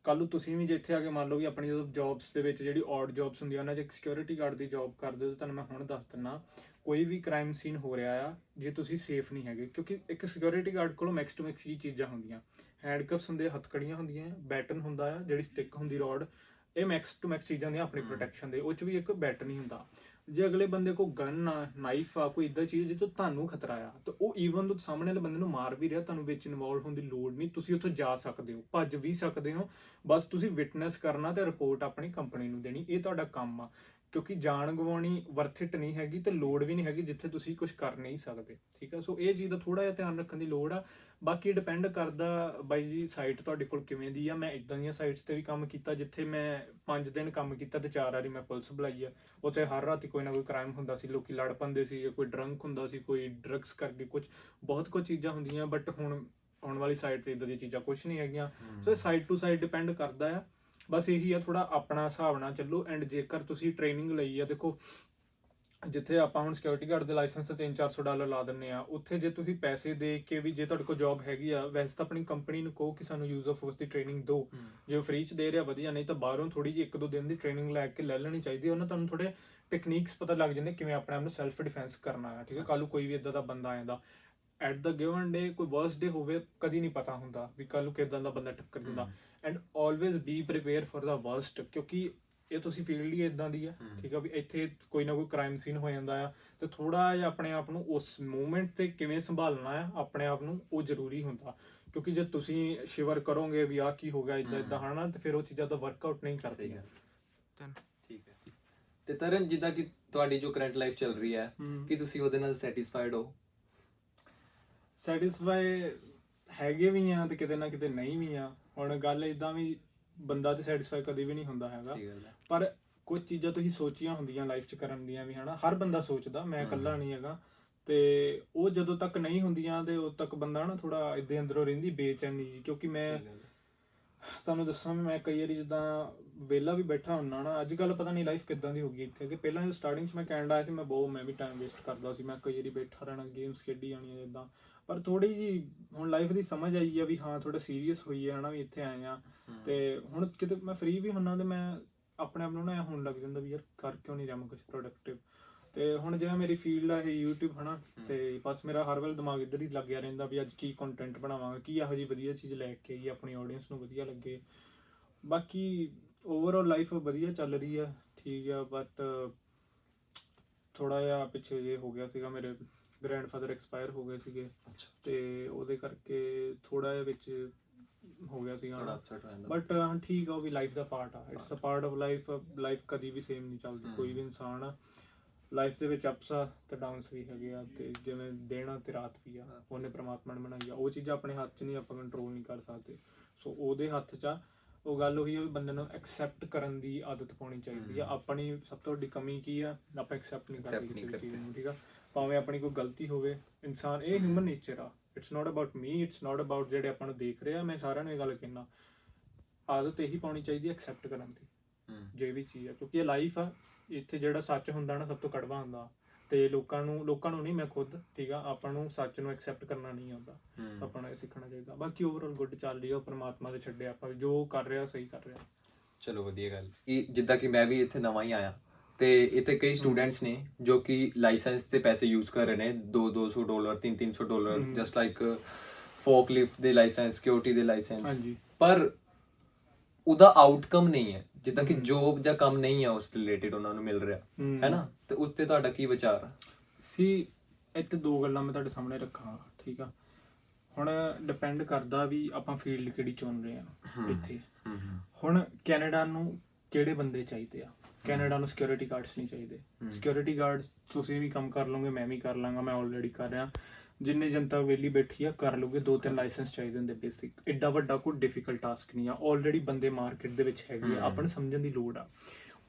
ਕੱਲ ਨੂੰ ਤੁਸੀਂ ਵੀ ਜੇ ਇੱਥੇ ਆ ਕੇ ਮੰਨ ਲਓ ਵੀ ਆਪਣੀ ਜਦੋਂ ਜੌਬਸ ਦੇ ਵਿੱਚ ਜਿਹੜੀ ਔਡ ਜੌਬਸ ਹੁੰਦੀਆਂ ਉਹਨਾਂ 'ਚ ਇੱਕ ਸਿਕਿਉਰਿਟੀ ਗਾਰਡ ਦੀ ਜੌਬ ਕਰਦੇ ਹੋ ਤਾਂ ਤੁਹਾਨੂੰ ਮੈਂ ਹੁਣ ਦੱਸ ਦਿੰਦਾ ਕੋਈ ਵੀ ਕ੍ਰਾਈਮ ਸੀਨ ਹੋ ਰਿਹਾ ਆ ਜੇ ਤੁਸੀਂ ਸੇਫ ਨਹੀਂ ਹੈਗੇ ਕਿਉਂਕਿ ਇੱਕ ਸਿਕਿਉਰਿਟੀ ਗਾਰਡ ਕੋਲ ਮੈਕਸ ਟੂ ਮੈਕਸ ਹੀ ਚੀਜ਼ਾਂ ਹੁੰਦੀਆਂ ਹੈਂਡਕਫਸ ਹੁੰਦੇ ਹੱਥਕੜੀਆਂ ਹੁੰਦੀਆਂ ਬੈਟਨ ਹੁੰਦਾ ਆ ਜਿਹੜੀ ਸਟਿਕ ਹੁੰਦੀ ਰੋਡ ਇਹ ਮੈਕਸ ਟੂ ਮੈਕਸ ਚੀਜ਼ਾਂ ਨੇ ਆਪਣੀ। ਪ੍ਰੋਟੈਕਸ਼ਨ ਦੇ ਉਹ ਚ ਵੀ ਇੱਕ ਬੈਟਨ ਹੀ ਹੁੰਦਾ ਜੇ ਅਗਲੇ ਬੰਦੇ ਕੋ ਗਨ ਆ ਨਾਈਫ ਆ, ਕੋਈ ਇਦਾਂ ਚੀਜ਼ ਜਿੱਥੋਂ ਤੁਹਾਨੂੰ ਖਤਰਾ ਆ, ਤਾਂ ਉਹ ਈਵਨ ਤੋਂ ਸਾਹਮਣੇ ਵਾਲੇ ਬੰਦੇ ਨੂੰ ਮਾਰ ਵੀ ਰਿਹਾ, ਤੁਹਾਨੂੰ ਵਿੱਚ ਇਨਵੋਲਵ ਹੋਣ ਦੀ ਲੋੜ ਨਹੀਂ, ਤੁਸੀਂ ਉੱਥੋਂ ਜਾ ਸਕਦੇ ਹੋ, ਭੱਜ ਵੀ ਸਕਦੇ ਹੋ, ਬਸ ਤੁਸੀਂ ਵਿਟਨੈਸ ਕਰਨਾ ਤੇ ਰਿਪੋਰਟ ਆਪਣੀ ਕੰਪਨੀ ਨੂੰ ਦੇਣੀ, ਇਹ ਤੁਹਾਡਾ ਕੰਮ ਆ। ਕਿਉਂਕਿ ਜਾਨ ਗਵਾਉਣੀ ਵਰਥ ਇਟ ਨਹੀਂ ਹੈਗੀ ਤੇ ਲੋੜ ਵੀ ਨਹੀਂ ਹੈਗੀ ਜਿੱਥੇ ਤੁਸੀਂ ਕੁਝ ਕਰ ਨਹੀਂ ਸਕਦੇ ਠੀਕ ਆ? ਸੋ ਇਹ ਚੀਜ਼ ਦਾ ਥੋੜਾ ਜਿਹਾ ਧਿਆਨ ਰੱਖਣ ਦੀ ਲੋੜ ਆ। ਬਾਕੀ ਡਿਪੈਂਡ ਕਰਦਾ ਬਾਈ ਜੀ ਸਾਈਟ ਤੁਹਾਡੇ ਕੋਲ ਕਿਵੇਂ ਦੀ ਆ। ਮੈਂ ਇਦਾਂ ਦੀਆਂ ਸਾਈਟਸ ਤੇ ਵੀ ਕੰਮ ਕੀਤਾ ਜਿੱਥੇ ਮੈਂ 5 ਦਿਨ ਕੰਮ ਕੀਤਾ ਤੇ 4 ਵਾਰੀ ਮੈਂ ਪੁਲਿਸ ਬੁਲਾਈ ਆ। ਉੱਥੇ ਹਰ ਰਾਤੀ ਕੋਈ ਨਾ ਕੋਈ ਕ੍ਰਾਈਮ ਹੁੰਦਾ ਸੀ ਲੋਕੀ ਲੜ ਪੰਦੇ ਸੀ ਜਾਂ ਕੋਈ ਡਰੰਕ ਹੁੰਦਾ ਸੀ ਕੋਈ ਡਰੱਗਸ ਕਰਕੇ ਕੁਝ ਬਹੁਤ ਕੁਝ ਚੀਜ਼ਾਂ ਹੁੰਦੀਆਂ ਬਟ ਹੁਣ ਆਉਣ ਵਾਲੀ ਸਾਈਟ ਤੇ ਇਦਾਂ ਦੀਆਂ ਚੀਜ਼ਾਂ ਕੁਝ ਨਹੀਂ ਹੈਗੀਆਂ। ਸੋ ਇਹ ਸਾਈਡ ਟੂ ਸਾਈਡ ਡਿਪੈਂਡ ਕਰਦਾ ਆ। ਬਸ ਇਹੀ ਆ ਥੋੜਾ ਆਪਣਾ ਹਿਸਾਬ ਨਾਲ ਚੱਲੋ ਐਂਡ ਜੇਕਰ ਤੁਸੀਂ ਟ੍ਰੇਨਿੰਗ ਲਈ ਆ ਦੇਖੋ ਜਿੱਥੇ ਆਪਾਂ ਹੁਣ ਸਿਕਿਉਰਿਟੀ ਗਾਰਡ ਦੇ ਲਾਇਸੈਂਸ ਤੇ 3-400 ਡਾਲਰ ਲਾ ਦਿੰਨੇ ਆ ਉੱਥੇ ਜੇ ਤੁਸੀਂ ਪੈਸੇ ਦੇ ਕੇ ਵੀ ਜੇ ਤੁਹਾਡੇ ਕੋਲ ਜੌਬ ਹੈਗੀ ਆ ਵੈਸੇ ਤਾਂ ਆਪਣੀ ਕੰਪਨੀ ਨੂੰ ਕਹੋ ਕਿ ਸਾਨੂੰ ਯੂਜ਼ ਆਫ ਫੋਰਸ ਦੀ ਟ੍ਰੇਨਿੰਗ ਦਿਓ। ਜੇ ਫ੍ਰੀ ਚ ਦੇ ਰਿਹਾ ਵਧੀਆ ਨਹੀਂ ਤਾਂ ਬਾਹਰੋਂ ਥੋੜੀ ਜਿਹੀ ਇੱਕ ਦੋ ਦਿਨ ਦੀ ਟ੍ਰੇਨਿੰਗ ਲੈ ਕੇ ਲੈ ਲੈਣੀ ਚਾਹੀਦੀ ਉਹਨਾਂ ਤੁਹਾਨੂੰ ਥੋੜੇ ਟੈਕਨੀਕਸ ਪਤਾ ਲੱਗ ਜਾਂਦੇ ਕਿਵੇਂ ਆਪਣੇ ਆਪ ਨੂੰ ਸੈਲਫ ਡਿਫੈਂਸ ਕਰਨਾ ਹੈ ਠੀਕ ਹੈ ਕੱਲ ਨੂੰ ਕੋਈ ਵੀ ਇਦਾਂ ਦਾ ਬੰਦਾ ਆਇਂਦਾ ਐਟ ਦਾ ਗਿਵਨ ਡੇ ਕੋਈ ਵਰਸ ਡੇ ਹੋਵੇ ਕਦੀ ਨਹੀਂ ਪਤਾ ਹੁੰਦਾ ਵੀ ਕੱਲ ਨੂੰ ਕਿਦਾਂ ਦਾ ਬੰਦਾ ਟੱਕਰ ਦਿੰਦਾ and always be prepare for the worst ਕਿਉਂਕਿ ਇਹ ਤੁਸੀਂ ਫੀਲਡ ਹੀ ਇਦਾਂ ਦੀ ਆ। ਠੀਕ ਆ ਵੀ ਇੱਥੇ ਕੋਈ ਨਾ ਕੋਈ ਕ੍ਰਾਈਮ ਸੀਨ ਹੋ ਜਾਂਦਾ ਆ। ਤੇ ਥੋੜਾ ਜਿਹਾ ਆਪਣੇ ਆਪ ਨੂੰ ਉਸ ਮੂਵਮੈਂਟ ਤੇ ਕਿਵੇਂ ਸੰਭਾਲਣਾ ਆ ਆਪਣੇ ਆਪ ਨੂੰ ਉਹ ਜ਼ਰੂਰੀ ਹੁੰਦਾ। ਕਿਉਂਕਿ ਜੇ ਤੁਸੀਂ ਸ਼ਿਵਰ ਕਰੋਗੇ ਵੀ ਆ ਕੀ ਹੋ ਗਿਆ ਇਦਾਂ ਇਦਾਂ। ਹਨਾ ਤੇ ਫਿਰ ਉਹ ਚੀਜ਼ਾਂ ਦਾ ਵਰਕਆਊਟ ਨਹੀਂ ਕਰਦੀਆਂ। ਠੀਕ ਹੈ। ਤੇ ਤਰਨ ਜਿੱਦਾਂ ਕਿ ਤੁਹਾਡੀ ਜੋ ਕਰੰਟ ਲਾਈਫ ਚੱਲ ਰਹੀ ਹੈ ਕਿ ਤੁਸੀਂ ਉਹਦੇ ਨਾਲ ਸੈਟੀਸਫਾਈਡ ਹੋ? ਸੈਟੀਸਫਾਈ ਹੈਗੇ ਵੀ ਆ ਤੇ ਕਿਤੇ ਨਾ ਕਿਤੇ ਨਹੀਂ ਵੀ ਆ। ਹੁਣ ਗੱਲ ਇਦਾਂ ਵੀ ਬੰਦਾ ਤੇ ਸੈਟੀਸਫਾਈ ਕਦੇ ਵੀ ਨਹੀਂ ਹੁੰਦਾ ਹੈਗਾ। ਸਹੀ ਗੱਲ ਹੈ ਪਰ ਕੁਝ ਚੀਜ਼ਾਂ ਤੁਸੀਂ ਸੋਚੀਆਂ ਹੁੰਦੀਆਂ ਲਾਈਫ 'ਚ ਕਰਨ ਦੀਆਂ ਵੀ ਹਨਾ। ਹਰ ਬੰਦਾ ਸੋਚਦਾ ਮੈਂ ਹਮ। ਇਕੱਲਾ ਨਹੀਂ ਹੈਗਾ। ਤੇ ਉਹ ਜਦੋਂ ਤੱਕ ਨਹੀਂ ਹੁੰਦੀਆਂ ਤੇ ਉਦੋਂ ਤੱਕ ਬੰਦਾ ਨਾ ਥੋੜਾ ਇਦਾਂ ਅੰਦਰੋਂ ਰਹਿੰਦੀ ਬੇਚੈਨੀ ਜੀ ਕਿਉਂਕਿ ਮੈਂ ਸਹੀ ਗੱਲ ਹੈ। ਤੁਹਾਨੂੰ ਦੱਸਾਂ ਵੀ ਮੈਂ ਕਈ ਵਾਰੀ ਜਿੱਦਾਂ ਵਿਹਲਾ ਵੀ ਬੈਠਾ ਹੁੰਨਾ ਨਾ ਅੱਜ ਕੱਲ ਪਤਾ ਨਹੀਂ ਲਾਈਫ ਕਿੱਦਾਂ ਦੀ ਹੋ ਗਈ ਇੱਥੇ। ਕਿ ਪਹਿਲਾਂ ਸਟਾਰਟਿੰਗ 'ਚ ਮੈਂ ਕੈਨੇਡਾ ਆਇਆ ਸੀ ਮੈਂ ਬਹੁਤ ਮੈਂ ਵੀ ਟਾਈਮ ਵੇਸਟ ਕਰਦਾ ਸੀ। ਮੈਂ ਕਈ ਵਾਰੀ ਬੈਠਾ ਰਹਿਣਾ ਗੇਮਸ ਖੇਡੀ ਜਾਣੀਆਂ ਇਦਾਂ ਪਰ ਥੋੜੀ ਜੀ ਹੁਣ ਲਾਈਫ ਦੀ ਸਮਝ ਆਈ ਆ ਵੀ ਹਾਂ ਥੋੜਾ ਸੀਰੀਅਸ ਹੋਈ ਹੈ ਹਨਾ ਵੀ ਇੱਥੇ ਆਏ ਆ। ਤੇ ਹੁਣ ਕਿਤੇ ਮੈਂ ਫ੍ਰੀ ਵੀ ਹੁੰਨਾ ਤੇ ਮੈਂ ਆਪਣੇ ਆਪ ਨੂੰ ਨਾ ਹੋਣ ਲੱਗ ਜਾਂਦਾ ਵੀ ਯਾਰ ਕਰ ਕਿਉਂ ਨਹੀਂ ਰਿਹਾ ਮੈਂ ਕੁਝ ਪ੍ਰੋਡਕਟਿਵ ਤੇ ਹੁਣ ਜਿਵੇਂ ਮੇਰੀ ਫੀਲਡ ਆ ਇਹ YouTube ਹਨਾ ਤੇ ਬਸ ਮੇਰਾ ਹਰ ਵੇਲੇ ਦਿਮਾਗ ਇੱਧਰ ਹੀ ਲੱਗਿਆ ਰਹਿੰਦਾ ਵੀ ਅੱਜ ਕੀ ਕੰਟੈਂਟ ਬਣਾਵਾਂਗਾ ਕੀ ਇਹੋ ਜਿਹੀ ਵਧੀਆ ਚੀਜ਼ ਲੈ ਕੇ ਆਈਏ ਆਪਣੀ ਆਡੀਅנס ਨੂੰ ਵਧੀਆ ਲੱਗੇ। ਬਾਕੀ ਓਵਰਆਲ ਲਾਈਫ ਵਧੀਆ ਚੱਲ ਰਹੀ ਆ ਠੀਕ ਆ ਬਟ ਥੋੜਾ ਜਿਹਾ ਪਿੱਛੇ ਜੇ ਹੋ ਗਿਆ ਸੀਗਾ ਮੇਰੇ ਗ੍ਰੈਂਡਫਾਦਰ ਐਕਸਪਾਇਰ ਹੋ ਗਏ ਸੀਗੇ। ਤੇ ਉਹਦੇ ਕਰਕੇ ਥੋੜਾ ਜਿਹਾ ਵਿੱਚ ਹੋ ਗਿਆ ਸੀਗਾ ਬਟ ਹਾਂ ਠੀਕ ਆ ਉਹ ਵੀ ਲਾਈਫ ਦਾ ਪਾਰਟ ਆ। It's a part of life life ਕਦੀ ਵੀ ਸੇਮ ਨਹੀਂ ਚੱਲਦੀ। ਕੋਈ ਵੀ। ਇਨਸਾਨ ਆ ਲਾਈਫ ਦੇ ਵਿੱਚ ਅਪਸ ਆ ਤੇ ਡਾਊਨਸ ਵੀ ਹੈਗੇ ਆ ਤੇ ਜਿਵੇਂ ਆ ਤੇ ਰਾਤ ਵੀ ਆ। ਉਹਨੇ ਪ੍ਰਮਾਤਮਾ ਨੇ ਬਣਾਈ ਆ। ਉਹ ਚੀਜ਼ਾਂ ਆਪਣੇ ਹੱਥ 'ਚ ਨਹੀਂ ਆਪਾਂ ਕੰਟਰੋਲ ਨਹੀਂ ਕਰ ਸਕਦੇ। ਸੋ ਉਹਦੇ ਹੱਥ 'ਚ ਆ। ਉਹ ਗੱਲ ਉਹੀ ਆ ਵੀ ਬੰਦੇ ਨੂੰ ਐਕਸੈਪਟ ਕਰਨ ਦੀ ਆਦਤ ਪਾਉਣੀ ਚਾਹੀਦੀ ਆ। ਆਪਣੀ ਸਭ ਤੋਂ ਵੱਡੀ ਕਮੀ ਕੀ ਆ? ਆਪਾਂ ਐਕਸੈਪਟ ਨਹੀਂ ਕਰਦੇ ਠੀਕ ਆ? ਭਾਵੇਂ ਆਪਣੀ ਕੋਈ ਗਲਤੀ ਹੋਵੇ ਇਨਸਾਨ ਇਹ ਹਿਊਮਨ ਨੇਚਰ ਆ। It's not about me it's not about ਜਿਹੜੇ ਆਪਾਂ ਨੂੰ ਦੇਖ ਰਹੇ ਮੈਂ ਸਾਰਿਆਂ ਨੂੰ ਇਹ ਗੱਲ ਕਹਿਣਾ ਆਦਤ ਇਹੀ ਪਾਉਣੀ ਚਾਹੀਦੀ ਹੈ ਐਕਸੈਪਟ ਕਰਨ ਦੀ। ਜੇ ਵੀ ਚੀਜ਼ ਆ ਕਿਉਂਕਿ ਇਹ ਲਾਈਫ ਆ ਇੱਥੇ ਜਿਹੜਾ ਸੱਚ ਹੁੰਦਾ ਨਾ ਸਭ ਤੋਂ ਕੜਵਾ ਹੁੰਦਾ। ਤੇ ਲੋਕਾਂ ਨੂੰ ਲੋਕਾਂ ਨੂੰ ਨਹੀਂ ਮੈਂ ਖੁਦ ਠੀਕ ਆ ਆਪਾਂ ਨੂੰ ਸੱਚ ਨੂੰ ਐਕਸੈਪਟ ਕਰਨਾ ਨਹੀਂ ਆਉਂਦਾ। ਹਮ। ਆਪਾਂ ਨੂੰ ਇਹ ਸਿੱਖਣਾ ਚਾਹੀਦਾ। ਬਾਕੀ ਓਵਰਆਲ ਗੁੱਡ ਚੱਲ ਰਹੀ ਆ ਪ੍ਰਮਾਤਮਾ ਦੇ ਛੱਡਿਆ ਆਪਾਂ ਜੋ ਕਰ ਰਿਹਾ ਸਹੀ ਕਰ ਰਿਹਾ। ਚਲੋ ਵਧੀਆ ਗੱਲ। ਇਹ ਜਿੱਦਾਂ ਕਿ ਮੈਂ ਵੀ ਇੱਥੇ ਨਵਾਂ ਹੀ ਆਇਆ। ਤੇ ਇੱਥੇ ਕਈ ਸਟੂਡੈਂਟਸ ਨੇ ਜੋ ਕਿ ਲਾਇਸੈਂਸ ਤੇ ਪੈਸੇ ਯੂਜ਼ ਕਰ ਰਹੇ ਨੇ 2 200 dollar 3 300 dollar. Just like forklift ਦੇ ਲਾਇਸੈਂਸ ਸਿਕਿਉਰਿਟੀ ਦੇ ਲਾਇਸੈਂਸ ਹਾਂਜੀ ਪਰ ਉਹਦਾ ਆਊਟਕਮ ਨਹੀਂ ਹੈ ਜਿੱਦਾਂ ਕਿ। ਜੋਬ ਜਾਂ ਕੰਮ ਨਹੀਂ ਹੈ ਉਸ ਰਿਲੇਟਡ ਉਹਨਾਂ ਨੂੰ ਮਿਲ ਰਿਹਾ। ਹੈ ਨਾ ਤੇ ਉਸ ਤੇ ਤੁਹਾਡਾ ਕੀ ਵਿਚਾਰ ਸੀ ਇੱਥੇ ਦੋ ਗੱਲਾਂ ਮੈਂ ਤੁਹਾਡੇ ਸਾਹਮਣੇ ਰੱਖਾਂ ਠੀਕ ਆ ਹੁਣ ਡਿਪੈਂਡ ਕਰਦਾ ਵੀ ਆਪਾਂ ਫੀਲਡ ਕਿਹੜੀ ਚੁਣ ਰਹੇ ਆ। ਇੱਥੇ ਹੁਣ ਕੈਨੇਡਾ ਨੂੰ ਕਿਹੜੇ ਬੰਦੇ ਚਾਹੀਦੇ ਆ ਕੈਨੇਡਾ ਨੂੰ ਸਿਕਿਉਰਿਟੀ ਗਾਰਡਸ ਨਹੀਂ ਚਾਹੀਦੇ। ਸਿਕਿਉਰਿਟੀ ਗਾਰਡਸ ਤੁਸੀਂ ਵੀ ਕੰਮ ਕਰ ਲਓਗੇ ਮੈਂ ਵੀ ਕਰ ਲਾਂਗਾ ਮੈਂ ਆਲਰੇਡੀ ਕਰ ਰਿਹਾ। ਜਿੰਨੇ ਜਨਤਾ ਵੇਲੀ ਬੈਠੀ ਆ ਕਰ ਲਓਗੇ ਦੋ ਤਿੰਨ ਲਾਇਸੈਂਸ ਚਾਹੀਦੇ ਹੁੰਦੇ ਬੇਸਿਕ ਐਡਾ ਵੱਡਾ ਕੋਈ ਡਿਫਿਕਲਟ ਟਾਸਕ ਨਹੀਂ ਆ। ਆਲਰੇਡੀ ਬੰਦੇ ਮਾਰਕੀਟ ਦੇ ਵਿੱਚ ਹੈਗੇ ਆ। ਆਪਾਂ ਨੂੰ ਸਮਝਣ ਦੀ ਲੋੜ ਆ।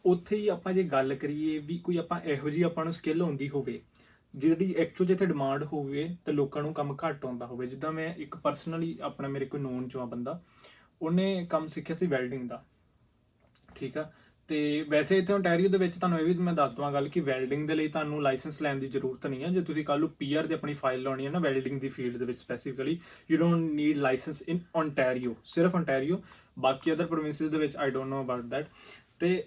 ਉੱਥੇ ਹੀ ਆਪਾਂ ਜੇ ਗੱਲ ਕਰੀਏ ਵੀ ਕੋਈ ਆਪਾਂ ਇਹੋ ਜੀ ਆਪਾਂ ਨੂੰ ਸਕਿੱਲ ਹੁੰਦੀ ਹੋਵੇ ਜਿਹੜੀ ਐਕਚੁਅਲ ਜਿੱਥੇ ਡਿਮਾਂਡ ਹੋਵੇ ਤੇ ਲੋਕਾਂ ਨੂੰ ਕੰਮ ਘੱਟ ਆਉਂਦਾ ਹੋਵੇ। ਜਿੱਦਾਂ ਮੈਂ ਇੱਕ ਪਰਸਨਲੀ ਆਪਣਾ ਮੇਰੇ ਕੋਈ ਨੋਨ ਚੋਂ ਆ ਬੰਦਾ ਉਹਨੇ ਕੰਮ ਸਿੱਖਿਆ ਸੀ ਵੈਲਡਿੰਗ ਦਾ। ਠੀਕ ਆ? ਤੇ ਵੈਸੇ ਇੱਥੇ ਓਨਟਾਰੀਓ ਦੇ ਵਿੱਚ ਤੁਹਾਨੂੰ ਇਹ ਵੀ ਮੈਂ ਦੱਸ ਦਵਾਂ ਗੱਲ ਕਿ ਵੈਲਡਿੰਗ ਦੇ ਲਈ ਤੁਹਾਨੂੰ ਲਾਇਸੈਂਸ ਲੈਣ ਦੀ ਜ਼ਰੂਰਤ ਨਹੀਂ ਹੈ। ਜੇ ਤੁਸੀਂ ਕੱਲ ਨੂੰ ਪੀਆਰ ਦੀ ਆਪਣੀ ਫਾਈਲ ਲਾਉਣੀ ਹੈ ਨਾ ਵੈਲਡਿੰਗ ਦੀ ਫੀਲਡ ਦੇ ਵਿੱਚ specifically you don't need license in Ontario ਸਿਰਫ ਓਨਟਾਰੀਓ ਬਾਕੀ ਅਦਰ ਪ੍ਰੋਵਿੰਸਸ ਦੇ ਵਿੱਚ I don't know about that ਤੇ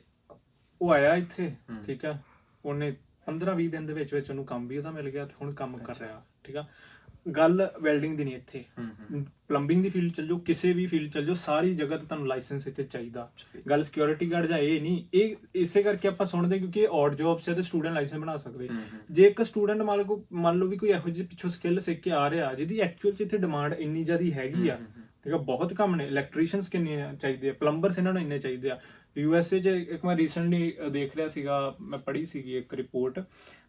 ਉਹ ਆਇਆ ਇੱਥੇ। ਠੀਕ ਆ? ਉਹਨੇ 15-20 ਦਿਨ ਦੇ ਵਿੱਚ ਵਿੱਚ ਉਹਨੂੰ ਕੰਮ ਵੀ ਉਹਦਾ ਮਿਲ ਗਿਆ ਤੇ ਹੁਣ ਕੰਮ ਕਰ ਰਿਹਾ ਠੀਕ ਆ? ਗੱਲ ਵੈਲਡਿੰਗ ਦੀ ਨਹੀਂ ਇੱਥੇ। ਪਲੰਬਿੰਗ ਦੀ ਫੀਲਡ ਚੱਲ ਜਾਓ ਕਿਸੇ ਵੀ ਫੀਲਡ ਚੱਲ ਜਾਓ ਸਾਰੀ ਜਗ੍ਹਾ ਤੇ ਤੁਹਾਨੂੰ ਲਾਇਸੈਂਸ ਇੱਥੇ ਚਾਹੀਦਾ। ਗੱਲ ਸਿਕਿਉਰਿਟੀ ਗਾਰਡ ਜਾਂ ਇਹ ਨਹੀਂ ਇਹ ਇਸੇ ਕਰਕੇ ਆਪਾਂ ਸੁਣਦੇ ਕਿਉਂਕਿ ਇਹ ਔਡ ਜੌਬਸ ਹੈ ਤੇ ਸਟੂਡੈਂਟ ਲਾਇਸੈਂਸ ਬਣਾ ਸਕਦੇ। ਜੇ ਇੱਕ ਸਟੂਡੈਂਟ ਮੰਨ ਲਓ ਮੰਨ ਲਓ ਵੀ ਕੋਈ ਇਹੋ ਜਿਹੀ ਪਿੱਛੋਂ ਸਕਿੱਲ ਸਿੱਖ ਕੇ ਆ ਰਿਹਾ ਜਿਹਦੀ ਐਕਚੁਅਲ ਚ ਇੱਥੇ ਡਿਮਾਂਡ ਇੰਨੀ ਜ਼ਿਆਦੀ ਹੈਗੀ ਆ। ਠੀਕ ਆ ਬਹੁਤ ਕੰਮ ਨੇ ਇਲੈਕਟ੍ਰੀਸ਼ੀਅਨਸ ਕਿੰਨੇ ਚਾਹੀਦੇ ਆ ਪਲੰਬਰਸ ਇਹਨਾਂ ਨੂੰ ਇੰਨੇ ਚਾਹੀਦੇ ਆ। ਯੂ ਐਸ ਏ 'ਚ ਇੱਕ ਮੈਂ ਰੀਸੈਂਟਲੀ ਦੇਖ ਰਿਹਾ ਸੀਗਾ ਮੈਂ ਪੜ੍ਹੀ ਸੀਗੀ ਇੱਕ ਰਿਪੋਰਟ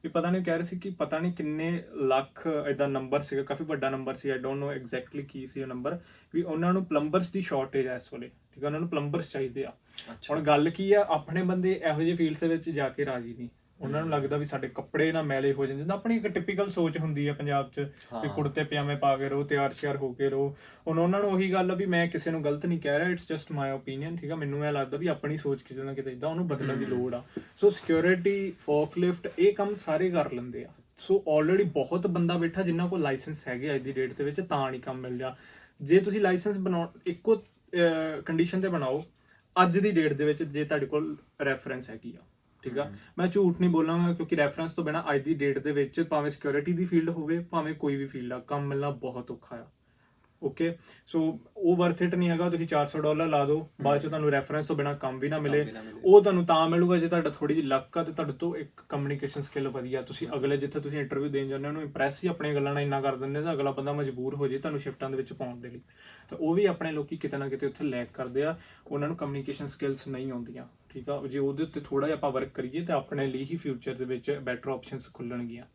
ਵੀ ਪਤਾ ਨਹੀਂ ਕਹਿ ਰਹੇ ਸੀ ਕਿ ਪਤਾ ਨਹੀਂ ਕਿੰਨੇ ਲੱਖ ਇਦਾਂ ਨੰਬਰ ਸੀਗਾ ਕਾਫੀ ਵੱਡਾ ਨੰਬਰ ਸੀ ਆਈ ਡੋਨਟ ਨੋ ਐਗਜ਼ੈਕਟਲੀ ਕੀ ਸੀ ਉਹ ਨੰਬਰ ਵੀ ਉਹਨਾਂ ਨੂੰ ਪਲੰਬਰਸ ਦੀ ਸ਼ਾਰਟੇਜ ਹੈ ਇਸ ਵੇਲੇ ਠੀਕ ਆ ਉਹਨਾਂ ਨੂੰ ਪਲੰਬਰਸ ਚਾਹੀਦੇ ਆ। ਹੁਣ ਗੱਲ ਕੀ ਆ ਆਪਣੇ ਬੰਦੇ ਇਹੋ ਜਿਹੇ ਫੀਲਡਸ ਦੇ ਵਿੱਚ ਜਾ ਕੇ ਰਾਜੀ ਨਹੀਂ। ਉਹਨਾਂ ਨੂੰ ਲੱਗਦਾ ਵੀ ਸਾਡੇ ਕੱਪੜੇ ਨਾ ਮੈਲੇ ਹੋ ਜਾਂਦੇ। ਤਾਂ ਆਪਣੀ ਇੱਕ ਟਿਪੀਕਲ ਸੋਚ ਹੁੰਦੀ ਆ ਪੰਜਾਬ 'ਚ ਵੀ। ਕੁੜਤੇ ਪਜਾਮੇ ਪਾ ਕੇ ਰਹੋ ਤਿਆਰ ਸ਼ਿਆਰ ਹੋ ਕੇ ਰਹੋ। ਹੁਣ ਉਹਨਾਂ ਨੂੰ ਉਹੀ ਗੱਲ ਆ ਵੀ ਮੈਂ ਕਿਸੇ ਨੂੰ ਗਲਤ ਨਹੀਂ ਕਹਿ ਰਿਹਾ ਇਟਸ ਜਸਟ ਮਾਈ ਓਪੀਨੀਅਨ ਠੀਕ ਆ? ਮੈਨੂੰ ਇਹ ਲੱਗਦਾ ਵੀ ਆਪਣੀ ਸੋਚ ਕਿਤੇ ਨਾ ਕਿਤੇ ਇਦਾਂ ਉਹਨੂੰ ਬਦਲਣ ਦੀ। ਲੋੜ ਆ। ਸੋ ਸਿਕਿਉਰਿਟੀ ਫੋਕਲਿਫਟ ਇਹ ਕੰਮ ਸਾਰੇ ਕਰ ਲੈਂਦੇ ਆ। ਸੋ ਆਲਰੇਡੀ ਬਹੁਤ ਬੰਦਾ ਬੈਠਾ ਜਿਨ੍ਹਾਂ ਕੋਲ ਲਾਇਸੈਂਸ ਹੈਗੇ ਅੱਜ ਦੀ ਡੇਟ ਦੇ ਵਿੱਚ ਤਾਂ ਨਹੀਂ ਕੰਮ ਮਿਲ ਰਿਹਾ। ਜੇ ਤੁਸੀਂ ਲਾਇਸੈਂਸ ਬਣਾਉ ਇੱਕੋ ਕੰਡੀਸ਼ਨ ਤੇ ਬਣਾਓ ਅੱਜ ਦੀ ਡੇਟ ਦੇ ਵਿੱਚ ਜੇ ਤੁਹਾਡੇ ਕੋਲ ਰੈਫਰੈਂਸ ਹੈਗੀ ਆ। ਠੀਕ ਆ। ਮੈਂ ਝੂਠ ਨਹੀਂ ਬੋਲਾਂਗਾ ਕਿਉਂਕਿ ਰੈਫਰੈਂਸ ਤੋਂ ਬਿਨਾ ਅੱਜ ਦੀ ਡੇਟ ਦੇ ਵਿੱਚ ਭਾਵੇਂ ਸਿਕਿਉਰਿਟੀ ਦੀ ਫੀਲਡ ਹੋਵੇ ਭਾਵੇਂ ਕੋਈ ਵੀ ਫੀਲਡ ਆ ਕੰਮ ਮਿਲਣਾ ਬਹੁਤ ਔਖਾ ਆ। ਓਕੇ ਸੋ ਉਹ ਵਰਥ ਇਟ ਨਹੀਂ ਹੈਗਾ ਤੁਸੀਂ 400 ਡਾਲਰ ਲਾ ਦਿਓ ਬਾਅਦ ਚ ਤੁਹਾਨੂੰ ਰੈਫਰੈਂਸ ਤੋਂ ਬਿਨਾ ਕੰਮ ਵੀ ਨਾ ਮਿਲੇ। ਵੀ ਨਾ ਮਿਲੇ। ਉਹ ਤੁਹਾਨੂੰ ਤਾਂ ਮਿਲੂਗਾ ਜੇ ਤੁਹਾਡਾ ਥੋੜੀ ਜਿਹੀ ਲੱਕ ਆ ਤੇ ਤੁਹਾਡੇ ਤੋਂ ਇੱਕ ਕਮਿਊਨੀਕੇਸ਼ਨ ਸਕਿੱਲ ਵਧੀਆ। ਤੁਸੀਂ ਅਗਲੇ ਜਿੱਥੇ ਤੁਸੀਂ ਇੰਟਰਵਿਊ ਦੇਣ ਜਾਂਦੇ ਹੋ ਉਹਨੂੰ ਇੰਪ੍ਰੈਸ ਹੀ ਆਪਣੀਆਂ ਗੱਲਾਂ ਨਾਲ ਇੰਨਾ ਕਰ ਦਿੰਦੇ ਤਾਂ ਅਗਲਾ ਬੰਦਾ ਮਜਬੂਰ ਹੋ ਜੇ ਤੁਹਾਨੂੰ ਸ਼ਿਫਟਾਂ ਦੇ ਵਿੱਚ ਪਾਉਣ ਦੇ ਲਈ। ਤਾਂ ਉਹ ਵੀ ਆਪਣੇ ਲੋਕੀ ਕਿਤੇ ਨਾ ਕਿਤੇ ਉੱਥੇ ਲੈਕ ਕਰਦੇ ਆ ਉਹਨਾਂ ਨੂੰ ਕਮਿਊਨੀਕੇਸ਼ਨ ਸਕਿੱਲਸ ਨਹੀਂ ਆਉਂਦੀਆਂ। ਠੀਕ ਆ? ਜੇ ਉਹਦੇ ਉੱਤੇ ਥੋੜਾ ਜਿਹਾ ਆਪਾਂ ਵਰਕ ਕਰੀਏ ਤਾਂ ਆਪਣੇ ਲਈ ਹੀ ਫਿਊਚਰ ਦੇ ਵਿੱਚ ਬੈਟਰ ਆਪਸ਼ਨਸ ਖੁੱਲਣਗੀਆਂ।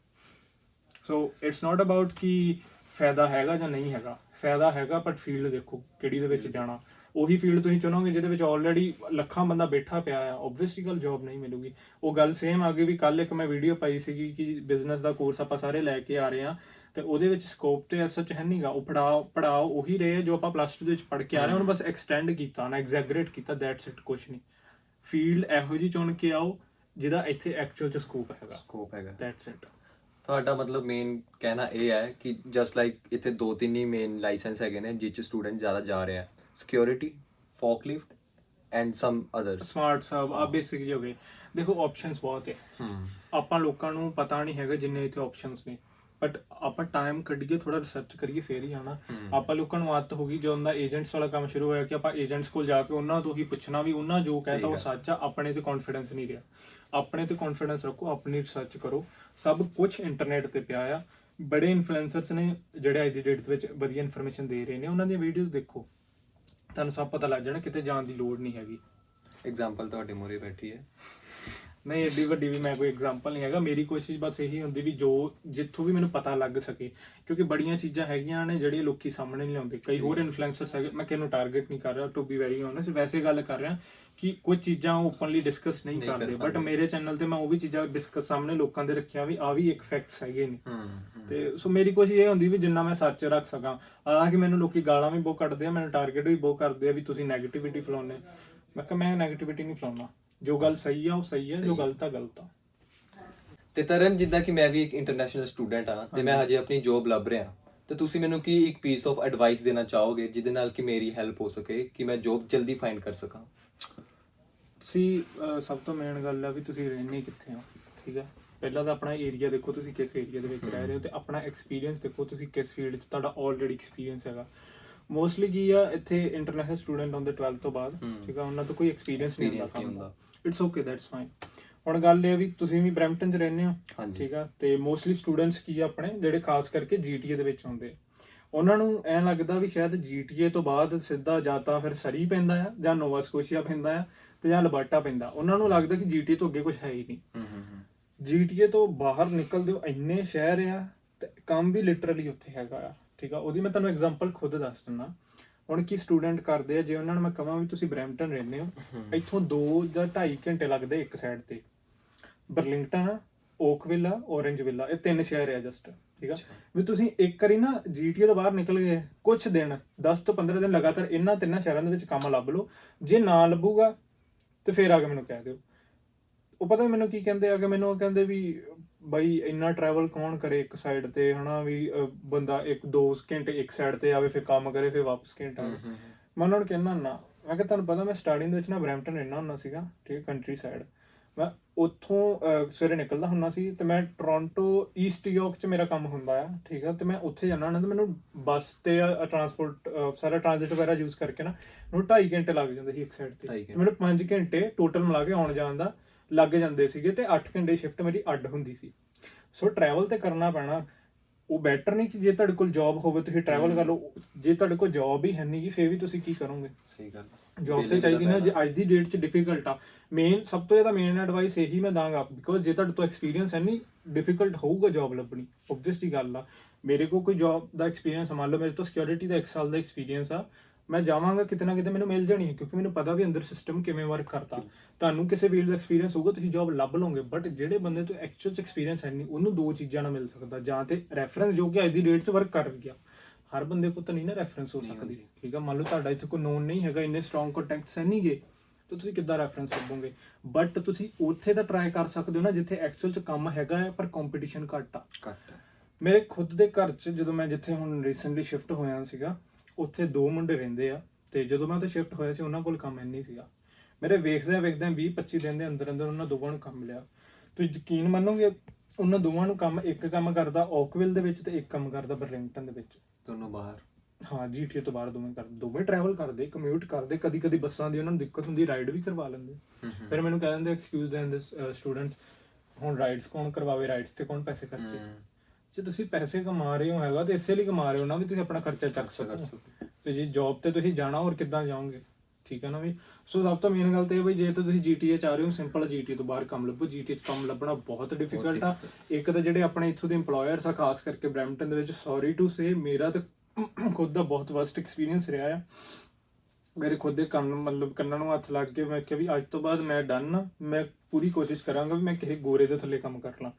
ਸੋ ਇਟਸ ਨਾਟ ਅਬਾਊਟ ਕਿ ਫਾਇਦਾ ਹੈਗਾ ਜਾਂ ਨਹੀਂ ਹੈਗਾ। ਫਾਇਦਾ ਹੈਗਾ ਬਟ ਫੀਲਡ ਦੇਖੋ ਕਿਹੜੀ ਦੇ ਵਿੱਚ ਜਾਣਾ। ਉਹੀ ਫੀਲਡ ਤੁਸੀਂ ਚੁਣੋਗੇ ਜਿਹਦੇ ਵਿੱਚ ਆਲਰੇਡੀ ਲੱਖਾਂ ਬੰਦਾ ਬੈਠਾ ਪਿਆ ਆ। ਆਬਵੀਅਸਲੀ ਗੱਲ ਜੌਬ ਨਹੀਂ ਮਿਲੂਗੀ। ਉਹ ਗੱਲ ਸੇਮ ਆ ਗਈ ਵੀ ਕੱਲ ਇੱਕ ਮੈਂ ਵੀਡੀਓ ਪਾਈ ਸੀਗੀ ਕਿ ਬਿਜ਼ਨਸ ਦਾ ਕੋਰਸ ਆਪਾਂ ਸਾਰੇ ਲੈ ਕੇ ਆ ਰਹੇ ਆ ਤੇ ਉਹਦੇ ਵਿੱਚ ਸਕੋਪ ਤੇ ਐਸਾ ਚ ਹੈ ਨਹੀਂਗਾ ਉਹ ਪੜਾਓ ਪੜਾਓ ਉਹੀ ਰਹੇ ਜੋ ਆਪਾਂ ਪਲੱਸ 2 ਦੇ ਵਿੱਚ ਪੜ ਕੇ ਆ ਰਹੇ ਹਾਂ। ਉਹਨੂੰ ਬਸ ਐਕਸਟੈਂਡ ਕੀਤਾ ਨਾ ਐਗਜ਼ੈਗਰੇਟ ਕੀਤਾ ਦੈਟਸ ਇਟ ਕੁਛ ਨਹੀਂ ਫੀਲਡ ਇਹੋ ਜੀ ਚੁਣ ਕੇ ਆਓ ਜਿਹਦਾ ਇੱਥੇ ਐਕਚੁਅਲ ਚ ਸਕੋਪ ਹੈਗਾ। ਸਕੋਪ ਹੈਗਾ। ਦੈਟਸ ਇਟ ਤੁਹਾਡਾ ਮਤਲਬ ਮੇਨ ਕਹਿਣਾ ਇਹ ਹੈ ਕਿ ਜਸਟ ਲਾਈਕ ਇੱਥੇ ਦੋ ਤਿੰਨ ਹੀ ਮੇਨ ਲਾਇਸੈਂਸ ਹੈਗੇ ਨੇ ਜਿਹ ਚ ਸਟੂਡੈਂਟ ਜ਼ਿਆਦਾ ਜਾ ਰਹੇ ਆ security forklift and some others smart ਸਬ ਆ ਬੇਸਿਕ ਜਿਹੇ ਹੋ ਗਏ। ਦੇਖੋ ਆਪਸ਼ਨਸ ਬਹੁਤ ਹੈ। ਹਮ ਆਪਾਂ ਲੋਕਾਂ ਨੂੰ ਪਤਾ ਨਹੀਂ ਹੈਗਾ ਜਿੰਨੇ ਇੱਥੇ ਆਪਸ਼ਨਸ ਨੇ। ਬਟ ਆਪਾਂ ਟਾਈਮ ਕੱਢੀਏ ਥੋੜਾ ਰਿਸਰਚ ਕਰੀਏ ਫੇਰ ਹੀ ਆਣਾ। ਆਪਾਂ ਲੋਕਾਂ ਨੂੰ ਆਦਤ ਹੋ ਗਈ ਜਦੋਂ ਦਾ ਏਜੰਟਸ ਵਾਲਾ ਕੰਮ ਸ਼ੁਰੂ ਹੋਇਆ ਕਿ ਆਪਾਂ ਏਜੰਟਸ ਕੋਲ ਜਾ ਕੇ ਉਹਨਾਂ ਤੋਂ ਹੀ ਪੁੱਛਣਾ ਵੀ ਉਹਨਾਂ ਜੋ ਕਹਤਾ ਉਹ ਸੱਚ ਆ ਆਪਣੇ ਤੇ ਕੌਨਫੀਡੈਂਸ ਨਹੀਂ ਰਿਹਾ। ਆਪਣੇ ਤੇ ਕੌਨਫੀਡੈਂਸ ਰੱਖੋ ਆਪਣੀ ਰਿਸਰਚ ਕਰੋ। ਸਭ ਕੁਝ ਇੰਟਰਨੈਟ ਤੇ ਪਿਆ ਆ। ਬੜੇ ਇਨਫਲੂਐਂਸਰਸ ਨੇ ਜਿਹੜੇ ਅੱਜ ਦੀ ਡੇਟ ਦੇ ਵਿੱਚ ਵਧੀਆ ਇਨਫੋਰਮੇਸ਼ਨ ਦੇ ਰਹੇ ਨੇ ਉਹਨਾਂ ਦੀਆਂ ਵੀਡੀਓਜ਼ ਦੇਖੋ। ਤੁਹਾਨੂੰ ਸਭ ਪਤਾ ਲੱਗ ਜਾਣਾ ਕਿਤੇ ਜਾਣ ਦੀ ਲੋੜ ਨਹੀਂ ਹੈਗੀ। ਐਗਜ਼ਾਮਪਲ ਤੁਹਾਡੇ ਮੂਹਰੇ ਬੈਠੀ ਹੈ। ਨਹੀਂ ਏਡੀ ਵੱਡੀ ਵੀ ਮੈਂ ਕੋਈ ਐਗਜ਼ਾਮਪਲ ਨਹੀਂ ਹੈਗਾ। ਮੇਰੀ ਕੋਸ਼ਿਸ਼ ਬਸ ਇਹੀ ਹੁੰਦੀ ਵੀ ਜੋ ਜਿੱਥੋਂ ਵੀ ਮੈਨੂੰ ਪਤਾ ਲੱਗ ਸਕੇ। ਕਿਉਂਕਿ ਬੜੀਆਂ ਚੀਜ਼ਾਂ ਹੈਗੀਆਂ ਨੇ ਜਿਹੜੀਆਂ ਲੋਕੀ ਸਾਹਮਣੇ ਨਹੀਂ ਲਿਆਉਂਦੇ। ਕਈ ਹੋਰ ਇਨਫਲੂਐਂਸਰਸ ਹੈਗੇ ਮੈਂ ਕਿਹਨੂੰ ਟਾਰਗੇਟ ਨਹੀਂ ਕਰ ਰਿਹਾ ਟੂ ਬੀ ਵੈਰੀ ਓਨੈਸਟ ਵੈਸੇ ਗੱਲ ਕਰ ਰਿਹਾ ਕਿ ਕੁਝ ਚੀਜ਼ਾਂ ਓਪਨਲੀ ਡਿਸਕਸ ਨਹੀਂ ਨਹੀਂ ਕਰ ਕਰਦੇ ਬਟ। ਮੇਰੇ ਚੈਨਲ ਤੇ ਮੈਂ ਉਹ ਵੀ ਚੀਜ਼ਾਂ ਡਿਸਕਸ ਸਾਹਮਣੇ ਲੋਕਾਂ ਦੇ ਰੱਖਿਆ ਵੀ ਆ ਵੀ ਇੱਕ ਫੈਕਟਸ ਹੈਗੇ ਨੇ। ਤੇ ਸੋ ਮੇਰੀ ਕੋਸ਼ਿਸ਼ ਇਹ ਹੁੰਦੀ ਵੀ ਜਿੰਨਾ ਮੈਂ ਸੱਚ ਰੱਖ ਸਕਾਂ। ਹਾਲਾਂਕਿ ਮੈਨੂੰ ਲੋਕੀ ਗਾਲਾਂ ਵੀ ਬਹੁਤ ਕੱਢਦੇ ਆ ਮੈਨੂੰ ਟਾਰਗੇਟ ਵੀ ਬਹੁਤ ਕਰਦੇ ਆ ਵੀ ਤੁਸੀਂ 네ਗੇਟਿਵਿਟੀ ਫਲਾਉਂਦੇ। ਮੈਂ ਕਿਹਾ ਮੈਂ 네ਗੇਟਿਵਿਟੀ ਨਹੀਂ ਫਲਾਉਣਾ। ਜੋ ਗੱਲ ਸਹੀ ਆ ਉਹ ਸਹੀ ਆ ਜੋ। ਗਲਤ ਆ ਗਲਤ ਆ। ਤੇ ਤਰਨ ਜਿੱਦਾਂ ਕਿ ਮੈਂ ਵੀ ਇੱਕ ਇੰਟਰਨੈਸ਼ਨਲ ਸਟੂਡੈਂਟ ਆ ਤੇ ਮੈਂ ਹਜੇ। ਆਪਣੀ ਜੌਬ ਲੱਭ ਰਿਹਾ। ਤੇ ਤੁਸੀਂ ਮੈਨੂੰ ਕੀ ਇੱਕ ਪੀਸ ਆਫ ਐਡਵਾਈਸ ਦੇਣਾ ਚਾਹੋਗੇ ਜਿਹਦੇ ਨਾਲ ਕਿ ਮੇਰੀ ਹੈਲਪ ਹੋ ਸਕੇ ਕਿ ਮੈਂ ਜੌਬ ਜਲਦੀ ਫਾਈਂਡ ਕਰ ਸਕਾਂ? ਸੀ ਸਭ ਤੋਂ ਮੇਨ ਗੱਲ ਆ ਵੀ ਤੁਸੀਂ ਰਹਿੰਦੇ ਕਿੱਥੇ ਹੋ ਠੀਕ ਆ? ਪਹਿਲਾਂ ਤਾਂ ਆਪਣਾ ਏਰੀਆ ਦੇਖੋ ਤੁਸੀਂ ਕਿਸ ਏਰੀਆ ਦੇ ਵਿੱਚ ਰਹਿ ਰਹੇ ਹੋ ਤੇ ਆਪਣਾ ਐਕਸਪੀਰੀਅੰਸ ਦੇਖੋ ਤੁਸੀਂ ਕਿਸ ਫੀਲਡ 'ਚ ਤੁਹਾਡਾ ਆਲਰੇਡੀ ਐਕਸਪੀਰੀਅੰਸ ਹੈਗਾ। ਮੋਸਟਲੀ ਕੀ ਆ ਇੱਥੇ ਇੰਟਰਨੈਸ਼ਨਲ ਸਟੂਡੈਂਟ ਹੁੰਦੇ 12th ਤੋਂ ਬਾਅਦ। ਠੀਕ ਆ ਉਹਨਾਂ ਤੋਂ ਕੋਈ ਐਕਸਪੀਰੀਅੰਸ ਨਹੀਂ ਹੁੰਦਾ ਕੰਮ ਦਾ। ਇਟਸ ਓਕੇ ਦੈਟਸ ਫਾਈਨ ਹੁਣ ਗੱਲ ਇਹ ਆ ਵੀ ਤੁਸੀਂ ਵੀ ਬ੍ਰੈਂਪਟਨ 'ਚ ਰਹਿੰਦੇ ਹੋ। ਠੀਕ ਆ ਤੇ ਮੋਸਟਲੀ ਸਟੂਡੈਂਟਸ ਕੀ ਆ ਆਪਣੇ ਜਿਹੜੇ ਖਾਸ ਕਰਕੇ GTA ਦੇ ਵਿੱਚ ਹੁੰਦੇ ਉਹਨਾਂ ਨੂੰ ਐਂ ਲੱਗਦਾ ਵੀ ਸ਼ਾਇਦ GTA ਤੋਂ ਬਾਅਦ ਸਿੱਧਾ ਜਾਂ ਤਾਂ ਫਿਰ ਸਰੀ ਪੈਂਦਾ ਆ ਜਾਂ ਨੋਵਾ ਸਕੋਸ਼ੀਆ ਪੈਂਦਾ ਆ ਤੇ ਜਾਂ ਲਬਰਟਾ ਪੈਂਦਾ। ਉਹਨਾਂ ਨੂੰ ਲੱਗਦਾ ਕਿ GTA ਤੋਂ ਅੱਗੇ ਕੁਝ ਹੈ ਹੀ ਨਹੀਂ। GTA ਤੋਂ ਬਾਹਰ ਨਿਕਲਦੇ ਹੋ ਇੰਨੇ ਸ਼ਹਿਰ ਆ ਤੇ ਕੰਮ ਵੀ ਲਿਟਰਲੀ ਉੱਥੇ ਹੈਗਾ ਆ। ਠੀਕ ਆ? ਉਹਦੀ ਮੈਂ ਤੁਹਾਨੂੰ ਐਗਜ਼ਾਮਪਲ ਖੁਦ ਦੱਸ ਦਿੰਦਾ। ਹੁਣ ਕੀ ਸਟੂਡੈਂਟ ਕਰਦੇ ਆ ਜੇ ਉਹਨਾਂ ਨੂੰ ਮੈਂ ਕਹਾਂ ਵੀ ਤੁਸੀਂ ਬਰੈਂਪਟਨ ਰਹਿੰਦੇ ਹੋ ਇੱਥੋਂ 2 ਜਾਂ 2.5 ਘੰਟੇ ਲੱਗਦੇ ਇੱਕ ਸਾਈਡ ਤੇ। ਬਰਲਿੰਗਟਨ ਓਕਵਿਲਾ ਔਰੇਂਜ ਵਿਲਾ ਇਹ ਤਿੰਨ ਸ਼ਹਿਰ ਆ ਜਸਟ ਠੀਕ ਆ? ਵੀ ਤੁਸੀਂ ਇੱਕ ਵਾਰੀ ਨਾ GTA ਤੋਂ ਬਾਹਰ ਨਿਕਲ ਗਏ ਕੁਝ ਦਿਨ 10 ਤੋਂ 15 ਦਿਨ ਲਗਾਤਾਰ ਇਹਨਾਂ ਤਿੰਨਾਂ ਸ਼ਹਿਰਾਂ ਦੇ ਵਿੱਚ ਕੰਮ ਲੱਭ ਲਓ। ਜੇ ਨਾ ਲੱਭੂਗਾ ਤੇ ਫੇਰ ਆ ਕੇ ਮੈਨੂੰ ਕਹਿ ਦਿਓ। ਉਹ ਪਤਾ ਮੈਨੂੰ ਕੀ ਕਹਿੰਦੇ ਆ ਕਿ ਮੈਨੂੰ ਉਹ ਕਹਿੰਦੇ ਵੀ ਬਾਈ ਇੰਨਾ ਟਰੈਵਲ ਕੌਣ ਕਰੇ ਇੱਕ ਸਾਈਡ ਤੇ ਹਨਾ ਵੀ ਅਹ, ਬੰਦਾ ਇੱਕ ਦੋ ਘੰਟੇ ਇੱਕ ਸਾਈਡ ਤੇ ਆਵੇ ਫਿਰ ਕੰਮ ਕਰੇ ਫਿਰ ਵਾਪਸ ਘੰਟਾ ਆਵੇ। ਮੈਂ ਉਹਨਾਂ ਨੂੰ ਕਹਿੰਦਾ ਨਾ ਮੈਂ ਕਿਹਾ ਤੁਹਾਨੂੰ ਪਤਾ ਮੈਂ ਸਟਾਰਟਿੰਗ ਦੇ ਵਿੱਚ ਨਾ ਬਰੈਂਪਟਨ ਰਹਿਣਾ ਹੁੰਦਾ ਸੀਗਾ ਠੀਕ ਕੰਟਰੀ ਸਾਈਡ ਮੈਂ ਉੱਥੋਂ ਅਹ, ਸਵੇਰੇ ਨਿਕਲਦਾ ਹੁੰਦਾ ਸੀ ਤੇ ਮੈਂ ਟੋਰਾਂਟੋ ਈਸਟ ਯਾਰਕ 'ਚ ਮੇਰਾ ਕੰਮ ਹੁੰਦਾ ਆ ਠੀਕ ਆ ਤੇ ਮੈਂ ਉੱਥੇ ਜਾਂਦਾ ਹੁੰਦਾ ਤੇ ਮੈਨੂੰ ਬੱਸ ਤੇ ਟਰਾਂਸਪੋਰਟ ਸਾਰਾ ਟ੍ਰਾਂਜ਼ਿਟ ਵਗੈਰਾ ਯੂਜ਼ ਕਰਕੇ ਨਾ ਮੈਨੂੰ 2.5 ਘੰਟੇ ਲੱਗ ਜਾਂਦੇ ਸੀ ਇੱਕ ਸਾਈਡ ਤੇ। ਢਾਈ ਤੇ ਮੈਨੂੰ 5 ਘੰਟੇ ਟੋਟਲ ਮਿਲਾ ਕੇ ਆਉਣ ਜਾਣ ਦਾ। ਲੱਗ ਜਾਂਦੇ ਸੀਗੇ ਤੇ 8 ਘੰਟੇ ਸ਼ਿਫਟ ਮੇਰੀ ਅੱਡ ਹੁੰਦੀ ਸੀ। ਸੋ ਟਰੈਵਲ ਤੇ ਕਰਨਾ ਪੈਣਾ ਉਹ ਬੈਟਰ ਨਹੀਂ ਕਿ ਜੇ ਤੁਹਾਡੇ ਕੋਲ ਜੌਬ ਹੋਵੇ ਤੁਸੀਂ ਟਰੈਵਲ ਕਰ ਲਓ। ਜੇ ਤੁਹਾਡੇ ਕੋਲ ਜੌਬ ਹੀ ਹੈ ਨਹੀਂ ਗੀ ਫੇਰ ਵੀ ਤੁਸੀਂ ਕੀ ਕਰੋਗੇ? ਸਹੀ ਗੱਲ। ਜੌਬ ਤੇ ਚਾਹੀਦੀ ਨਾ ਜੇ ਅੱਜ ਦੀ ਡੇਟ 'ਚ ਡਿਫਿਕਲਟ ਆ। ਮੇਨ ਸਭ ਤੋਂ ਜ਼ਿਆਦਾ ਮੇਨ ਐਡਵਾਈਸ ਇਹੀ ਮੈਂ ਦਾਂਗਾ ਬਿਕੋਜ਼ ਜੇ ਤੁਹਾਡੇ ਤੋਂ ਐਕਸਪੀਰੀਅੰਸ ਹੈ ਨਹੀਂ ਡਿਫਿਕਲਟ ਹੋਊਗਾ ਜੌਬ ਲੱਭਣੀ ਆਬਵੀਅਸਲੀ ਗੱਲ ਆ। ਮੇਰੇ ਕੋਲ ਕੋਈ ਜੌਬ ਦਾ ਐਕਸਪੀਰੀਅੰਸ ਮੰਨ ਲਓ ਮੇਰੇ ਤੋਂ ਸਿਕਿਉਰਿਟੀ ਦਾ 1 ਸਾਲ ਦਾ ਐਕਸਪੀਰੀਅੰਸ ਆ ਮੈਂ ਜਾਵਾਂਗਾ ਕਿਤੇ ਨਾ ਕਿਤੇ ਮੈਨੂੰ ਮਿਲ ਜਾਣੀ ਹੈ ਕਿਉਂਕਿ ਮੈਨੂੰ ਪਤਾ ਵੀ ਅੰਦਰ ਸਿਸਟਮ ਕਿਵੇਂ ਵਰਕ ਕਰਦਾ। ਤੁਹਾਨੂੰ ਕਿਸੇ ਫੀਲਡ ਦਾ ਐਕਸਪੀਰੀਅੰਸ ਹੋਊਗਾ ਤੁਸੀਂ ਜੌਬ ਲੱਭ ਲਓਗੇ ਬਟ ਜਿਹੜੇ ਬੰਦੇ ਤੋਂ ਐਕਚੁਅਲ ਚ ਐਕਸਪੀਰੀਅੰਸ ਹੈ ਨਹੀਂ ਉਹਨੂੰ ਦੋ ਚੀਜ਼ਾਂ ਨਾਲ ਮਿਲ ਸਕਦਾ ਜਾਂ ਤੇ ਰੈਫਰੈਂਸ ਜੋ ਕਿ ਅੱਜ ਦੀ ਡੇਟ 'ਚ ਵਰਕ ਕਰ ਗਿਆ ਹਰ ਬੰਦੇ ਕੋਲ ਤਾਂ ਨਹੀਂ ਨਾ ਰੈਫਰੈਂਸ ਹੋ ਸਕਦੀ। ਠੀਕ ਆ ਮੰਨ ਲਓ ਤੁਹਾਡਾ ਇੱਥੇ ਕੋਈ ਨੋਨ ਨਹੀਂ ਹੈਗਾ ਇੰਨੇ ਸਟਰੋਂਗ ਕੰਟੈਕਟਸ ਹੈ ਨਹੀਂਗੇ ਤਾਂ ਤੁਸੀਂ ਕਿੱਦਾਂ ਰੈਫਰੈਂਸ ਲੱਭੋਗੇ? ਬਟ ਤੁਸੀਂ ਉੱਥੇ ਤਾਂ ਟਰਾਈ ਕਰ ਸਕਦੇ ਹੋ ਨਾ ਜਿੱਥੇ ਐਕਚੁਅਲ ਚ ਕੰਮ ਹੈਗਾ ਹੈ ਪਰ ਕੰਪੀਟੀਸ਼ਨ ਘੱਟ ਆ। ਘੱਟ। ਮੇਰੇ ਖੁਦ ਦੇ ਘਰ 'ਚ ਜਦੋਂ ਮੈਂ ਜਿੱਥੇ ਹੁਣ ਰੀਸੈਂਟਲੀ ਸ਼ਿਫਟ ਹੋਇਆ ਸੀਗਾ ਉੱਥੇ ਦੋ ਮੁੰਡੇ ਰਹਿੰਦੇ ਆ ਤੇ ਜਦੋਂ ਮੈਂ ਉੱਥੇ ਸ਼ਿਫਟ ਹੋਇਆ ਸੀ ਉਹਨਾਂ ਕੋਲ ਕੰਮ ਇੰਨੀ ਸੀਗਾ। ਮੇਰੇ ਵੇਖਦਿਆਂ ਵੇਖਦਿਆਂ 20 25 ਦਿਨ ਦੇ ਅੰਦਰ ਅੰਦਰ ਉਹਨਾਂ ਦੋਵਾਂ ਨੂੰ ਕੰਮ ਮਿਲਿਆ ਤੁਸੀਂ ਯਕੀਨ ਮੰਨੋਗੇ ਉਹਨਾਂ ਦੋਵਾਂ ਨੂੰ ਕੰਮ ਇੱਕ ਕੰਮ ਕਰਦਾ ਓਕਵਿਲ ਦੇ ਵਿੱਚ ਤੇ ਇੱਕ ਕੰਮ ਕਰਦਾ ਬਰਲਿੰਗਟਨ ਦੇ ਵਿੱਚ। ਦੋਨੋਂ ਬਾਹਰ। ਹਾਂ ਜੀਟੀਏ ਤੋਂ ਬਾਹਰ ਦੋਵੇਂ ਕਰਦੇ ਦੋਵੇਂ ਟਰੈਵਲ ਕਰਦੇ ਕਮਿਊਟ ਕਰਦੇ ਕਦੀ ਕਦੀ ਬੱਸਾਂ ਦੀ ਉਹਨਾਂ ਨੂੰ ਦਿੱਕਤ ਹੁੰਦੀ ਰਾਈਡ ਵੀ ਕਰਵਾ ਲੈਂਦੇ। ਫਿਰ ਮੈਨੂੰ ਕਹਿ ਦਿੰਦੇ ਐਕਸਕਿਊਜ਼ ਦੇ ਦਿੰਦੇ ਸਟੂਡੈਂਟਸ ਹੁਣ ਰਾਈਡਸ ਕੌਣ ਕਰਵਾਵੇ ਰਾਈਡਸ ਤੇ ਕੌਣ ਪੈਸੇ ਖਰਚੇ। ਜੇ ਤੁਸੀਂ ਪੈਸੇ ਕਮਾ ਰਹੇ ਹੋ ਹੈਗਾ, ਤੇ ਇਸੇ ਲਈ ਕਮਾ ਰਹੇ ਹੋ ਨਾ ਵੀ ਤੁਸੀਂ ਆਪਣਾ ਖਰਚਾ ਚੱਕ ਕਰ ਸਕੋ। ਤੇ ਜੇ ਜੌਬ ਤੇ ਤੁਸੀਂ ਜਾਣਾ, ਹੋਰ ਕਿੱਦਾਂ ਜਾਓਗੇ? ਠੀਕ ਹੈ ਨਾ ਵੀ? ਸੋ ਸਭ ਤੋਂ ਮੇਨ ਗੱਲ ਤੇ ਇਹ ਬਈ, ਜੇ ਤਾਂ ਤੁਸੀਂ ਜੀਟੀਏ ਚ ਆ ਰਹੇ ਹੋ ਸਿੰਪਲ ਜੀਟੀਏ ਤੋਂ ਬਾਹਰ ਕੰਮ ਲੱਭੋ। ਜੀਟੀਏ ਚ ਕੰਮ ਲੱਭਣਾ ਬਹੁਤ ਡਿਫਿਕਲਟ ਆ। ਇੱਕ ਤਾਂ ਜਿਹੜੇ ਆਪਣੇ ਇੱਥੋਂ ਦੇ EMPLOYERS ਆ, ਖਾਸ ਕਰਕੇ ਬ੍ਰੈਂਪਟਨ ਦੇ ਵਿੱਚ ਸੌਰੀ ਟੂ ਸੇ ਮੇਰਾ ਤਾਂ ਖੁਦ ਦਾ ਬਹੁਤ ਵਰਸਟ ਐਕਸਪੀਰੀਅੰਸ ਰਿਹਾ ਆ। ਮੇਰੇ ਖੁਦ ਦੇ ਕੰਨ, ਮਤਲਬ ਕੰਨਾਂ ਨੂੰ ਹੱਥ ਲੱਗ ਕੇ ਮੈਂ ਕਿਹਾ ਵੀ, ਅੱਜ ਤੋਂ ਬਾਅਦ ਮੈਂ ਡਨ ਮੈਂ ਪੂਰੀ ਕੋਸ਼ਿਸ਼ ਕਰਾਂਗਾ ਵੀ ਮੈਂ ਕਿਸੇ ਗੋਰੇ ਦੇ ਥੱਲੇ ਕੰਮ ਕਰ ਲਾਂ।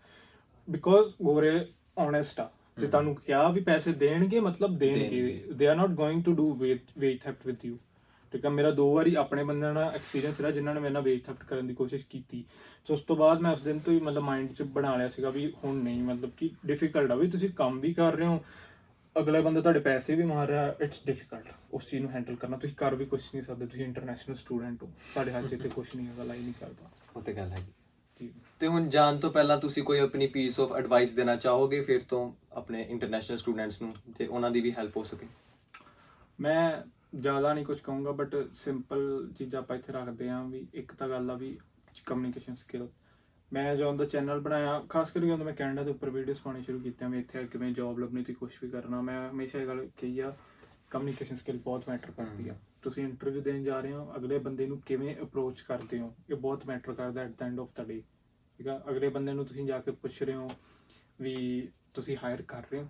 ਬਿਕੋਜ਼ ਗੋਰੇ ਓਨੈਸਟ ਆ। ਜੇ ਤੁਹਾਨੂੰ ਕਿਹਾ ਵੀ ਪੈਸੇ ਦੇਣਗੇ ਮਤਲਬ ਦੇਣਗੇ। They are not going to do wage theft with you ਠੀਕ ਆ ਮੇਰਾ ਦੋ ਵਾਰੀ ਆਪਣੇ ਬੰਦਿਆਂ ਨਾਲ ਐਕਸਪੀਰੀਅੰਸ ਰਿਹਾ ਜਿਨ੍ਹਾਂ ਨੇ ਮੇਰੇ ਨਾਲ ਵੇਜ ਥੈਫਟ ਕਰਨ ਦੀ ਕੋਸ਼ਿਸ਼ ਕੀਤੀ। ਸੋ ਉਸ ਤੋਂ ਬਾਅਦ ਮੈਂ ਉਸ ਦਿਨ ਤੋਂ ਹੀ ਮਤਲਬ ਮਾਈਂਡ 'ਚ ਬਣਾ ਲਿਆ ਸੀਗਾ ਵੀ ਹੁਣ ਨਹੀਂ ਮਤਲਬ ਕਿ ਡਿਫਿਕਲਟ ਆ। ਵੀ ਤੁਸੀਂ ਕੰਮ ਵੀ ਕਰ ਰਹੇ ਹੋ ਅਗਲਾ ਬੰਦਾ ਤੁਹਾਡੇ ਪੈਸੇ ਵੀ ਮਾਰ ਰਿਹਾ ਇਟਸ ਡਿਫਿਕਲਟ ਉਸ ਚੀਜ਼ ਨੂੰ ਹੈਂਡਲ ਕਰਨਾ। ਤੁਸੀਂ ਕਰ ਵੀ ਕੁਝ ਨਹੀਂ ਸਕਦੇ ਤੁਸੀਂ ਇੰਟਰਨੈਸ਼ਨਲ ਸਟੂਡੈਂਟ ਹੋ। ਤੁਹਾਡੇ ਹੱਥ 'ਚ ਤੇ ਕੁਝ ਨਹੀਂ ਹੈਗਾ ਲਾਈ ਨਹੀਂ ਕਰਦਾ। ਉਹ ਤੇ ਗੱਲ ਹੈਗੀ। ਜੀ ਤੇ ਹੁਣ ਜਾਣ ਤੋਂ ਪਹਿਲਾਂ ਤੁਸੀਂ ਕੋਈ ਆਪਣੀ ਪੀਸ ਆਫ ਐਡਵਾਈਸ ਦੇਣਾ ਚਾਹੋਗੇ? ਫਿਰ ਤੋਂ ਆਪਣੇ ਇੰਟਰਨੈਸ਼ਨਲ ਸਟੂਡੈਂਟਸ ਨੂੰ ਤੇ ਉਹਨਾਂ ਦੀ ਵੀ ਹੈਲਪ ਹੋ ਸਕੇ। ਮੈਂ ਜ਼ਿਆਦਾ ਨਹੀਂ ਕੁਝ ਕਹੂੰਗਾ ਬਟ ਸਿੰਪਲ ਚੀਜ਼ਾਂ ਆਪਾਂ ਇੱਥੇ ਰੱਖਦੇ ਆਂ ਵੀ ਇੱਕ ਤਾਂ ਗੱਲ ਆ ਵੀ ਕਮਿਊਨੀਕੇਸ਼ਨ ਸਕਿੱਲ ਮੈਂ ਜਦੋਂ ਦਾ ਚੈਨਲ ਬਣਾਇਆ ਖਾਸ ਕਰਕੇ ਜਦੋਂ ਮੈਂ ਕੈਨੇਡਾ ਦੇ ਉੱਪਰ ਵੀਡੀਓਜ਼ ਪਾਉਣੀ ਸ਼ੁਰੂ ਕੀਤੀਆਂ ਵੀ ਇੱਥੇ ਕਿਵੇਂ ਜੌਬ ਲੱਭਣੀ ਤੇ ਕੁਝ ਵੀ ਕਰਨਾ ਮੈਂ ਹਮੇਸ਼ਾ ਇਹ ਗੱਲ ਕਹੀ ਆ ਕਮਿਊਨੀਕੇਸ਼ਨ ਸਕਿੱਲ ਬਹੁਤ ਮੈਟਰ ਕਰਦੀ ਆ। ਤੁਸੀਂ ਇੰਟਰਵਿਊ ਦੇਣ ਜਾ ਰਹੇ ਹੋ ਅਗਲੇ ਬੰਦੇ ਨੂੰ ਕਿਵੇਂ ਅਪਰੋਚ ਕਰਦੇ ਹੋ ਇਹ ਬਹੁਤ ਮੈਟਰ ਕਰਦਾ at the end of the day ਠੀਕ ਆ? ਅਗਲੇ ਬੰਦੇ ਨੂੰ ਤੁਸੀਂ ਜਾ ਕੇ ਪੁੱਛ ਰਹੇ ਹੋ ਵੀ ਤੁਸੀਂ ਹਾਇਰ ਕਰ ਰਹੇ ਹੋ।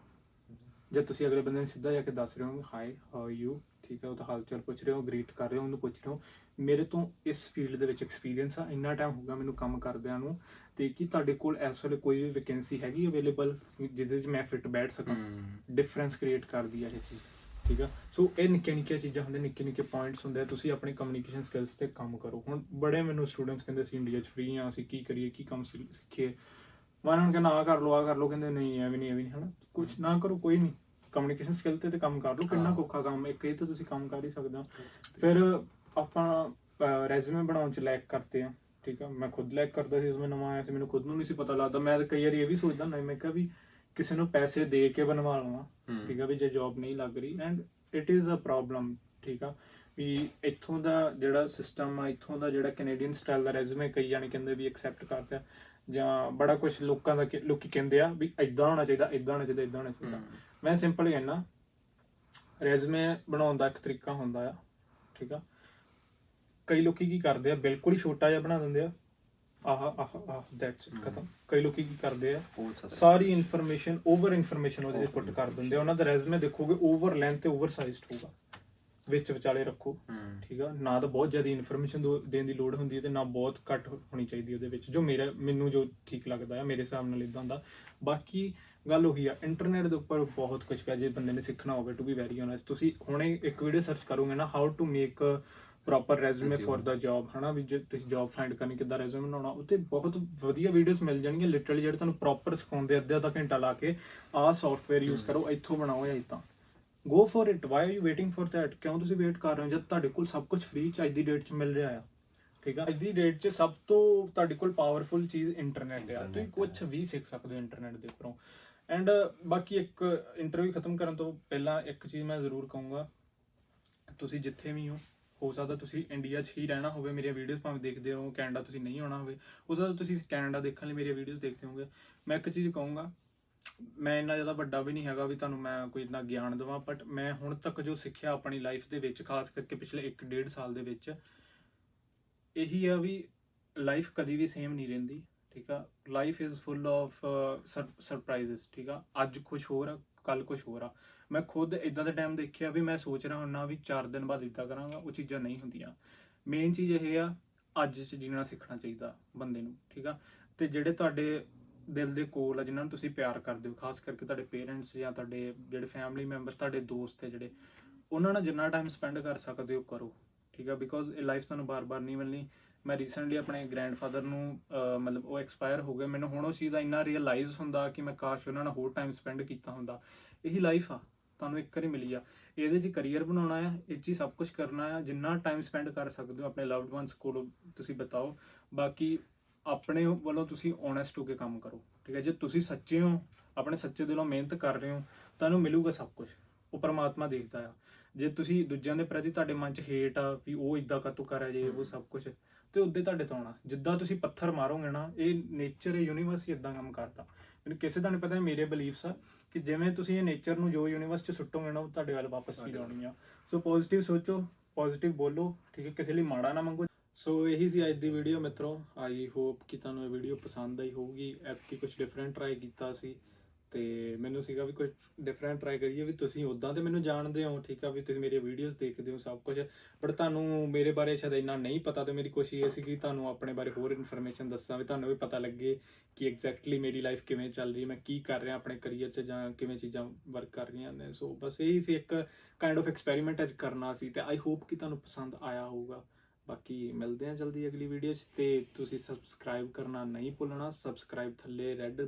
ਜੇ ਤੁਸੀਂ ਅਗਲੇ ਬੰਦੇ ਨੂੰ ਸਿੱਧਾ ਜਾ ਕੇ ਦੱਸ ਰਹੇ ਹੋ ਹਾਈ ਹਾਊ ਯੂ ਠੀਕ ਹੈ ਉਹ ਤਾਂ ਹਾਲ ਚਾਲ ਪੁੱਛ ਰਹੇ ਹੋ ਗ੍ਰੀਟ ਕਰ ਰਹੇ ਹੋ ਉਹਨੂੰ ਪੁੱਛ ਰਹੇ ਹੋ। ਮੇਰੇ ਤੋਂ ਇਸ ਫੀਲਡ ਦੇ ਵਿੱਚ ਐਕਸਪੀਰੀਅੰਸ ਆ ਇੰਨਾ ਟਾਈਮ ਹੋ ਗਿਆ ਮੈਨੂੰ ਕੰਮ ਕਰਦਿਆਂ ਨੂੰ ਤੇ ਕੀ ਤੁਹਾਡੇ ਕੋਲ ਇਸ ਵੇਲੇ ਕੋਈ ਵੀ ਵੈਕੈਂਸੀ ਹੈਗੀ ਅਵੇਲੇਬਲ ਜਿਹਦੇ ਵਿੱਚ ਮੈਂ ਫਿੱਟ ਬੈਠ ਸਕਾਂ। ਡਿਫਰੈਂਸ ਕ੍ਰੀਏਟ ਕਰਦੀ ਆ ਇਹ ਚੀਜ਼। ਠੀਕ ਆ? ਸੋ ਇਹ ਨਿੱਕੀਆਂ ਨਿੱਕੀਆਂ ਚੀਜ਼ਾਂ ਹੁੰਦੇ ਨਿੱਕੇ ਨਿੱਕੇ ਪੁਆਇੰਟਸ ਹੁੰਦੇ ਆ। ਤੁਸੀਂ ਆਪਣੀ ਕਮਿਊਨੀਕੇਸ਼ਨ ਸਕਿੱਲਸ ਤੇ ਕੰਮ ਕਰੋ। ਹੁਣ ਬੜੇ ਮੈਨੂੰ ਸਟੂਡੈਂਟਸ ਕਹਿੰਦੇ ਸੀ ਇੰਡੀਆ 'ਚ ਫ੍ਰੀ ਆ ਅਸੀਂ ਕੀ ਕਰੀਏ ਕੀ ਕੰਮ ਸਿੱਖੀਏ? ਮੈਂ ਉਹਨਾਂ ਨੂੰ ਕਹਿੰਦਾ ਆ ਕਰ ਲਓ ਆ ਕਰ ਲਓ। ਕਹਿੰਦੇ ਨਹੀਂ ਐਵੇਂ ਨਹੀਂ ਐਵੇਂ ਨਹੀਂ। ਹਨਾ? ਕੁਝ ਨਾ ਕਰੋ ਕੋਈ ਨਹੀਂ। ਕਮਿਊਨੀਕੇਸ਼ਨ ਸਕਿੱਲ ਤੇ ਤੇ ਕੰਮ ਕਰ ਲਓ। ਕਿੰਨਾ। ਕੋਖਾ ਕੰਮ ਇੱਕ ਇਹ ਤਾਂ ਤੁਸੀਂ ਕੰਮ ਕਰ ਹੀ ਸਕਦੇ ਹੋ। ਫਿਰ ਆਪਾਂ ਰੈਜ਼ੂਮੇ ਬਣਾਉਣ ਚ ਲੈਕ ਕਰਦੇ ਆ। ਠੀਕ ਆ? ਮੈਂ ਖੁਦ ਲੈਕ ਕਰਦਾ ਸੀ ਜਦੋਂ ਮੈਂ ਨਵਾਂ ਆਇਆ ਸੀ ਮੈਨੂੰ ਖੁਦ ਨੂੰ ਨਹੀਂ ਸੀ ਪਤਾ ਲੱਗਦਾ। ਮੈਂ ਕਈ ਵਾਰੀ ਇਹ ਵੀ ਸੋਚਦਾ ਨਹੀਂ ਮੈਂ ਕਿਹਾ ਵੀ ਕਿਸੇ ਨੂੰ ਪੈਸੇ ਦੇ ਕੇ ਬਣਵਾ ਲਵਾਂ ਠੀਕ ਆ ਵੀ ਜੇ ਜੌਬ ਨਹੀਂ ਲੱਗ ਰਹੀ and it is a problem ਠੀਕ ਆ। ਵੀ ਇੱਥੋਂ ਦਾ ਜਿਹੜਾ ਸਿਸਟਮ ਆ ਇੱਥੋਂ ਦਾ ਜਿਹੜਾ ਕੈਨੇਡੀਅਨ ਸਟਾਈਲ ਦਾ ਰੈਜ਼ੂਮੇ ਕਈ ਜਾਣੇ ਕਹਿੰਦੇ ਵੀ ਐਕਸੈਪਟ ਕਰਦੇ ਆ ਜਾਂ ਬੜਾ ਕੁਝ ਲੋਕਾਂ ਦਾ ਲੋਕੀ ਕਹਿੰਦੇ ਆ ਵੀ ਇਦਾਂ ਹੋਣਾ ਚਾਹੀਦਾ ਇਦਾਂ ਹੋਣਾ ਚਾਹੀਦਾ ਇਦਾਂ ਹੋਣਾ ਚਾਹੀਦਾ। ਮੈਂ ਸਿੰਪਲ ਕਹਿਣਾ ਰੈਜ਼ੂਮੇ ਬਣਾਉਣ ਦਾ ਇੱਕ ਤਰੀਕਾ ਹੁੰਦਾ ਆ ਠੀਕ ਆ। ਕਈ ਲੋਕੀ ਕੀ ਕਰਦੇ ਆ ਬਿਲਕੁਲ ਹੀ ਛੋਟਾ ਜਿਹਾ ਬਣਾ ਦਿੰਦੇ ਆ ਆਹ ਆਹ ਆਹ ਦੈਟਸ ਹਮ। ਖਤਮ। ਕਈ ਲੋਕੀ ਕੀ ਕਰਦੇ ਆ? ਸਾਰੀ ਇਨਫੋਰਮੇਸ਼ਨ ਓਵਰ ਇਨਫੋਰਮੇਸ਼ਨ ਉਹਦੇ ਵਿੱਚ ਪੁੱਟ ਕਰ ਦਿੰਦੇ ਆ। ਉਹਨਾਂ ਦਾ ਰੈਜ਼ੂਮੇ ਦੇਖੋਗੇ ਓਵਰ ਲੈਂਥ ਤੇ ਓਵਰ ਸਾਈਜ਼ਡ ਹੋਊਗਾ। ਵਿੱਚ ਵਿਚਾਲੇ ਰੱਖੋ। ਹੂੰ। ਠੀਕ ਆ? ਨਾ ਤਾਂ ਬਹੁਤ ਜ਼ਿਆਦਾ ਇਨਫੋਰਮੇਸ਼ਨ ਦੇਣ ਦੀ ਲੋੜ ਹੁੰਦੀ ਹੈ ਤੇ ਨਾ ਬਹੁਤ ਘੱਟ ਹੋਣੀ ਚਾਹੀਦੀ ਉਹਦੇ ਵਿੱਚ। ਜੋ ਮੇਰਾ ਮੈਨੂੰ ਜੋ ਠੀਕ ਲੱਗਦਾ ਆ ਮੇਰੇ ਹਿਸਾਬ ਨਾਲ ਇਦਾਂ ਦਾ। ਬਾਕੀ ਗੱਲ ਉਹੀ ਆ ਇੰਟਰਨੈਟ ਦੇ ਉੱਪਰ ਬਹੁਤ ਕੁਝ ਪਿਆ। ਜੇ ਬੰਦੇ ਨੇ ਸਿੱਖਣਾ ਹੋਵੇ ਟੂ ਬੀ ਵੈਰੀ ਓਨੈਸਟ ਤੁਸੀਂ ਹੁਣੇ ਇੱਕ ਵੀਡੀਓ ਸਰਚ ਕਰੋਗੇ ਨਾ how to make proper resume for the job ਹਨਾ? ਵੀ ਜੇ ਤੁਸੀਂ ਜੌਬ ਫਾਈਂਡ ਕਰਨੀ ਕਿੱਦਾਂ ਰੈਜ਼ਿਊਮੇ ਬਣਾਉਣਾ ਉੱਤੇ ਬਹੁਤ ਵਧੀਆ ਵੀਡੀਓਜ਼ ਮਿਲ ਜਾਣਗੀਆਂ ਲਿਟਰਲੀ ਜਿਹੜੇ ਤੁਹਾਨੂੰ ਪ੍ਰੋਪਰ ਸਿਖਾਉਂਦੇ ਅੱਧਾ ਅੱਧਾ ਘੰਟਾ ਲਾ ਕੇ ਆਹ ਸੌਫਟਵੇਅਰ ਯੂਜ਼ ਕਰੋ ਇੱਥੋਂ ਬਣਾਓ ਜਾਂ ਇਤਾਂ go for it why are you waiting for that ਕਿਉਂ ਤੁਸੀਂ ਵੇਟ ਕਰ ਰਹੇ ਹੋ? ਜਦ ਤੁਹਾਡੇ ਕੋਲ ਸਭ ਕੁਝ ਫ੍ਰੀ ਚ ਅੱਜ ਦੀ ਡੇਟ ਚ ਮਿਲ ਰਿਹਾ ਆ। ਠੀਕ ਆ? ਅੱਜ ਦੀ ਡੇਟ 'ਚ ਸਭ ਤੋਂ ਤੁਹਾਡੇ ਕੋਲ ਪਾਵਰਫੁਲ ਚੀਜ਼ ਇੰਟਰਨੈਟ ਆ। ਤੁਸੀਂ ਕੁਝ ਵੀ ਸਿੱਖ ਸਕਦੇ ਹੋ ਇੰਟਰਨੈਟ ਦੇ ਉੱਪਰੋਂ। ਐਂਡ ਬਾਕੀ ਇੱਕ ਇੰਟਰਵਿਊ ਖਤਮ ਕਰਨ ਤੋਂ ਪਹਿਲਾਂ ਇੱਕ ਚੀਜ਼ ਮੈਂ ਜ਼ਰੂਰ ਕਹੂੰਗਾ। ਤੁਸੀਂ ਜਿੱਥੇ ਵੀ ਹੋ ਹੋ ਸਕਦਾ ਤੁਸੀਂ ਇੰਡੀਆ 'ਚ ਹੀ ਰਹਿਣਾ ਹੋਵੇ, ਮੇਰੀਆਂ ਵੀਡੀਓਜ਼ ਭਾਵੇਂ ਦੇਖਦੇ ਹੋ ਕੈਨੇਡਾ ਤੁਸੀਂ ਨਹੀਂ ਆਉਣਾ ਹੋਵੇ। ਹੋ ਸਕਦਾ ਤੁਸੀਂ ਕੈਨੇਡਾ ਦੇਖਣ ਲਈ ਮੇਰੀਆਂ ਵੀਡੀਓਜ਼ ਦੇਖਦੇ ਹੋਗੇ ਮੈਂ ਇੱਕ ਚੀਜ਼ ਕਹੂੰਗਾ, ਮੈਂ ਇੰਨਾ ਜ਼ਿਆਦਾ ਵੱਡਾ ਵੀ ਨਹੀਂ ਹੈਗਾ ਵੀ ਤੁਹਾਨੂੰ ਮੈਂ ਕੋਈ ਇੰਨਾ ਗਿਆਨ ਦੇਵਾਂ ਬਟ ਮੈਂ ਹੁਣ ਤੱਕ ਜੋ ਸਿੱਖਿਆ ਆਪਣੀ ਲਾਈਫ ਦੇ ਵਿੱਚ, ਖਾਸ ਕਰਕੇ ਪਿਛਲੇ 1.5 ਸਾਲ ਦੇ ਵਿੱਚ, ਇਹੀ ਆ ਵੀ ਲਾਈਫ ਕਦੀ ਵੀ ਸੇਮ ਨਹੀਂ ਰਹਿੰਦੀ, ਠੀਕ ਆ? Life is full of surprises ਠੀਕ ਆ? ਅੱਜ ਕੁਝ ਹੋਰ ਆ ਕੱਲ ਕੁਝ ਹੋਰ ਆ। ਮੈਂ ਖੁਦ ਇਦਾਂ ਦਾ ਟਾਈਮ ਦੇਖਿਆ ਵੀ ਮੈਂ ਸੋਚ ਰਿਹਾ ਹੁੰਨਾ ਵੀ 4 ਦਿਨ ਬਾਅਦ ਇਦਾਂ ਕਰਾਂਗਾ, ਉਹ ਚੀਜ਼ਾਂ ਨਹੀਂ ਹੁੰਦੀਆਂ। ਮੇਨ ਚੀਜ਼ ਇਹ ਆ, ਅੱਜ ਚ ਜੀਣਾ ਸਿੱਖਣਾ ਚਾਹੀਦਾ ਬੰਦੇ ਨੂੰ, ਠੀਕ ਆ? ਤੇ ਜਿਹੜੇ ਤੁਹਾਡੇ ਦਿਲ ਦੇ ਕੋਲ ਆ, ਜਿਨ੍ਹਾਂ ਨੂੰ ਤੁਸੀਂ ਪਿਆਰ ਕਰਦੇ ਹੋ, ਖਾਸ ਕਰਕੇ ਤੁਹਾਡੇ ਪੇਰੈਂਟਸ ਜਾਂ ਤੁਹਾਡੇ ਜਿਹੜੇ ਫੈਮਿਲੀ ਮੈਂਬਰ ਤੁਹਾਡੇ ਦੋਸਤ ਹੈ ਜਿਹੜੇ, ਉਹਨਾਂ ਨਾਲ ਜਿੰਨਾ ਟਾਈਮ ਸਪੈਂਡ ਕਰ ਸਕਦੇ ਹੋ, ਕਰੋ, ਠੀਕ ਆ? ਬਿਕੋਜ਼ ਇਹ ਲਾਈਫ ਤੁਹਾਨੂੰ ਬਾਰ-ਬਾਰ ਨਹੀਂ ਮਿਲਣੀ। ਮੈਂ ਰੀਸੈਂਟਲੀ ਆਪਣੇ ਗ੍ਰੈਂਡਫਾਦਰ ਨੂੰ ਮਤਲਬ ਉਹ ਐਕਸਪਾਇਰ ਹੋ ਗਏ। ਮੈਨੂੰ ਹੁਣ ਉਹ ਚੀਜ਼ ਦਾ ਇੰਨਾ ਰੀਅਲਾਈਜ਼ ਹੁੰਦਾ ਕਿ ਮੈਂ ਕਾਸ਼ ਉਹਨਾਂ ਨਾਲ ਹੋਰ ਟਾਈਮ ਸਪੈਂਡ ਕੀਤਾ ਹੁੰਦਾ। ਇਹੀ ਲਾਈਫ ਆ। ਤੁਹਾਨੂੰ ਇੱਕ ਵਾਰੀ ਮਿਲੀ ਆ। ਇਹਦੇ 'ਚ ਕੈਰੀਅਰ ਬਣਾਉਣਾ ਆ, ਇਹ 'ਚ ਹੀ ਸਭ ਕੁਝ ਕਰਨਾ ਆ। ਜਿੰਨਾ ਟਾਈਮ ਸਪੈਂਡ ਕਰ ਸਕਦੇ ਹੋ ਆਪਣੇ ਲਵਡ ਵਨਸ ਕੋਲ ਤੁਸੀਂ ਬਤਾਓ। ਬਾਕੀ ਆਪਣੇ ਵੱਲੋਂ ਤੁਸੀਂ ਓਨੈਸਟ ਹੋ ਕੇ ਕੰਮ ਕਰੋ, ਠੀਕ ਹੈ? ਜੇ ਤੁਸੀਂ ਸੱਚੇ ਹੋ, ਆਪਣੇ ਸੱਚੇ ਦਿਲੋਂ ਮਿਹਨਤ ਕਰ ਰਹੇ ਹੋ, ਤੁਹਾਨੂੰ ਮਿਲੂਗਾ ਸਭ ਕੁਝ ਉਹ ਪਰਮਾਤਮਾ ਦੇਖਦਾ ਆ। ਜੇ ਤੁਸੀਂ ਦੂਜਿਆਂ ਦੇ ਪ੍ਰਤੀ ਤੁਹਾਡੇ ਮਨ 'ਚ ਹੇਟ ਆ ਵੀ ਉਹ ਇਦਾਂ ਕਾਤੋਂ ਕਰ ਰਿਹਾ ਜੇ, ਉਹ ਸਭ ਕੁਝ ਤੇ ਉੱਦੇ ਤੁਹਾਡੇ ਤੋਂ ਆਉਣਾ। ਜਿੱਦਾਂ ਤੁਸੀਂ ਪੱਥਰ ਮਾਰੋਗੇ ਨਾ, ਇਹ ਨੇਚਰ ਇਹ ਯੂਨੀਵਰਸ ਹੀ ਇਦਾਂ ਕੰਮ ਕਰਦਾ। ਮੈਨੂੰ ਕਿਸੇ ਦਾ ਨਹੀਂ ਪਤਾ ਮੇਰੇ ਬਲੀਫਸ ਆ ਕਿ ਜਿਵੇਂ ਤੁਸੀਂ ਇਹ ਨੇਚਰ ਨੂੰ ਜੋ ਯੂਨੀਵਰਸ 'ਚ ਸੁੱਟੋਗੇ ਨਾ ਉਹ ਤੁਹਾਡੇ ਵੱਲ ਵਾਪਸ ਹੀ ਆਉਣੀ ਆ। ਸੋ ਪੋਜ਼ਿਟਿਵ ਸੋਚੋ ਪੋਜ਼ਿਟਿਵ ਬੋਲੋ ਠੀਕ ਹੈ ਕਿਸੇ ਲਈ ਮਾੜਾ ਨਾ ਮੰਗੋ। ਸੋ ਇਹੀ ਸੀ ਅੱਜ ਦੀ ਵੀਡੀਓ ਮਿੱਤਰੋ। ਆਈ ਹੋਪ ਕਿ ਤੁਹਾਨੂੰ ਇਹ ਵੀਡੀਓ ਪਸੰਦ ਆਈ ਹੋਊਗੀ। ਐਪਕੀ ਕੁਝ ਡਿਫਰੈਂਟ ਟਰਾਈ ਕੀਤਾ ਸੀ। ਤੇ ਮੈਨੂੰ ਸੀਗਾ ਵੀ ਕੁਝ ਡਿਫਰੈਂਟ ਟਰਾਈ ਕਰੀਏ, ਵੀ ਤੁਸੀਂ ਉਦਾਂ ਤੇ ਮੈਨੂੰ ਜਾਣਦੇ ਹੋ, ਠੀਕ ਆ, ਵੀ ਤੁਸੀਂ ਮੇਰੀਆਂ ਵੀਡੀਓਜ਼ ਦੇਖਦੇ ਹੋ ਸਭ ਕੁਝ ਬਟ ਤੁਹਾਨੂੰ ਮੇਰੇ ਬਾਰੇ ਸ਼ਾਇਦ ਇੰਨਾ ਨਹੀਂ ਪਤਾ ਤੇ ਮੇਰੀ ਕੋਸ਼ਿਸ਼ ਇਹ ਸੀ ਕਿ ਤੁਹਾਨੂੰ ਆਪਣੇ ਬਾਰੇ ਹੋਰ ਇਨਫੋਰਮੇਸ਼ਨ ਦੱਸਾਂ, ਵੀ ਤੁਹਾਨੂੰ ਵੀ ਪਤਾ ਲੱਗੇ ਕਿ ਐਗਜ਼ੈਕਟਲੀ ਮੇਰੀ ਲਾਈਫ ਕਿਵੇਂ ਚੱਲ ਰਹੀ ਮੈਂ ਕੀ ਕਰ ਰਿਹਾ ਆਪਣੇ ਕੈਰੀਅਰ 'ਚ ਜਾਂ ਕਿਵੇਂ ਚੀਜ਼ਾਂ ਵਰਕ ਕਰ ਰਹੀਆਂ ਨੇ ਸੋ ਬਸ ਇਹੀ ਸੀ ਇੱਕ ਕਾਈਂਡ ਆਫ ਐਕਸਪੈਰੀਮੈਂਟ ਅੱਜ ਕਰਨਾ ਸੀ ਤੇ ਆਈ ਹੋਪ ਕਿ ਤੁਹਾਨੂੰ ਪਸੰਦ ਆਇਆ ਹੋਊਗਾ। ਬਾਕੀ ਮਿਲਦੇ ਹਾਂ ਜਲਦੀ ਅਗਲੀ ਵੀਡੀਓ 'ਚ ਤੇ ਤੁਸੀਂ ਸਬਸਕ੍ਰਾਈਬ ਕਰਨਾ ਨਹੀਂ ਭੁੱਲਣਾ ਸਬਸਕ੍ਰਾਈਬ ਥੱਲੇ ਰੈੱਡ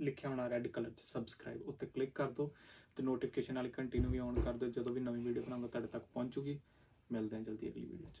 ਲਿਖਿਆ ਹੋਣਾ ਰੈੱਡ ਕਲਰ 'ਚ ਸਬਸਕ੍ਰਾਈਬ ਉੱਤੇ ਕਲਿੱਕ ਕਰ ਦਿਓ ਤੇ ਨੋਟੀਫਿਕੇਸ਼ਨ ਵਾਲੀ ਘੰਟੀ ਨੂੰ ਵੀ ਔਨ ਕਰ ਦਿਓ ਜਦੋਂ ਵੀ ਨਵੀਂ ਵੀਡੀਓ ਬਣਾਉਂਗਾ ਤੁਹਾਡੇ ਤੱਕ ਪਹੁੰਚੂਗੀ ਮਿਲਦੇ ਹਾਂ ਜਲਦੀ ਅਗਲੀ ਵੀਡੀਓ 'ਚ।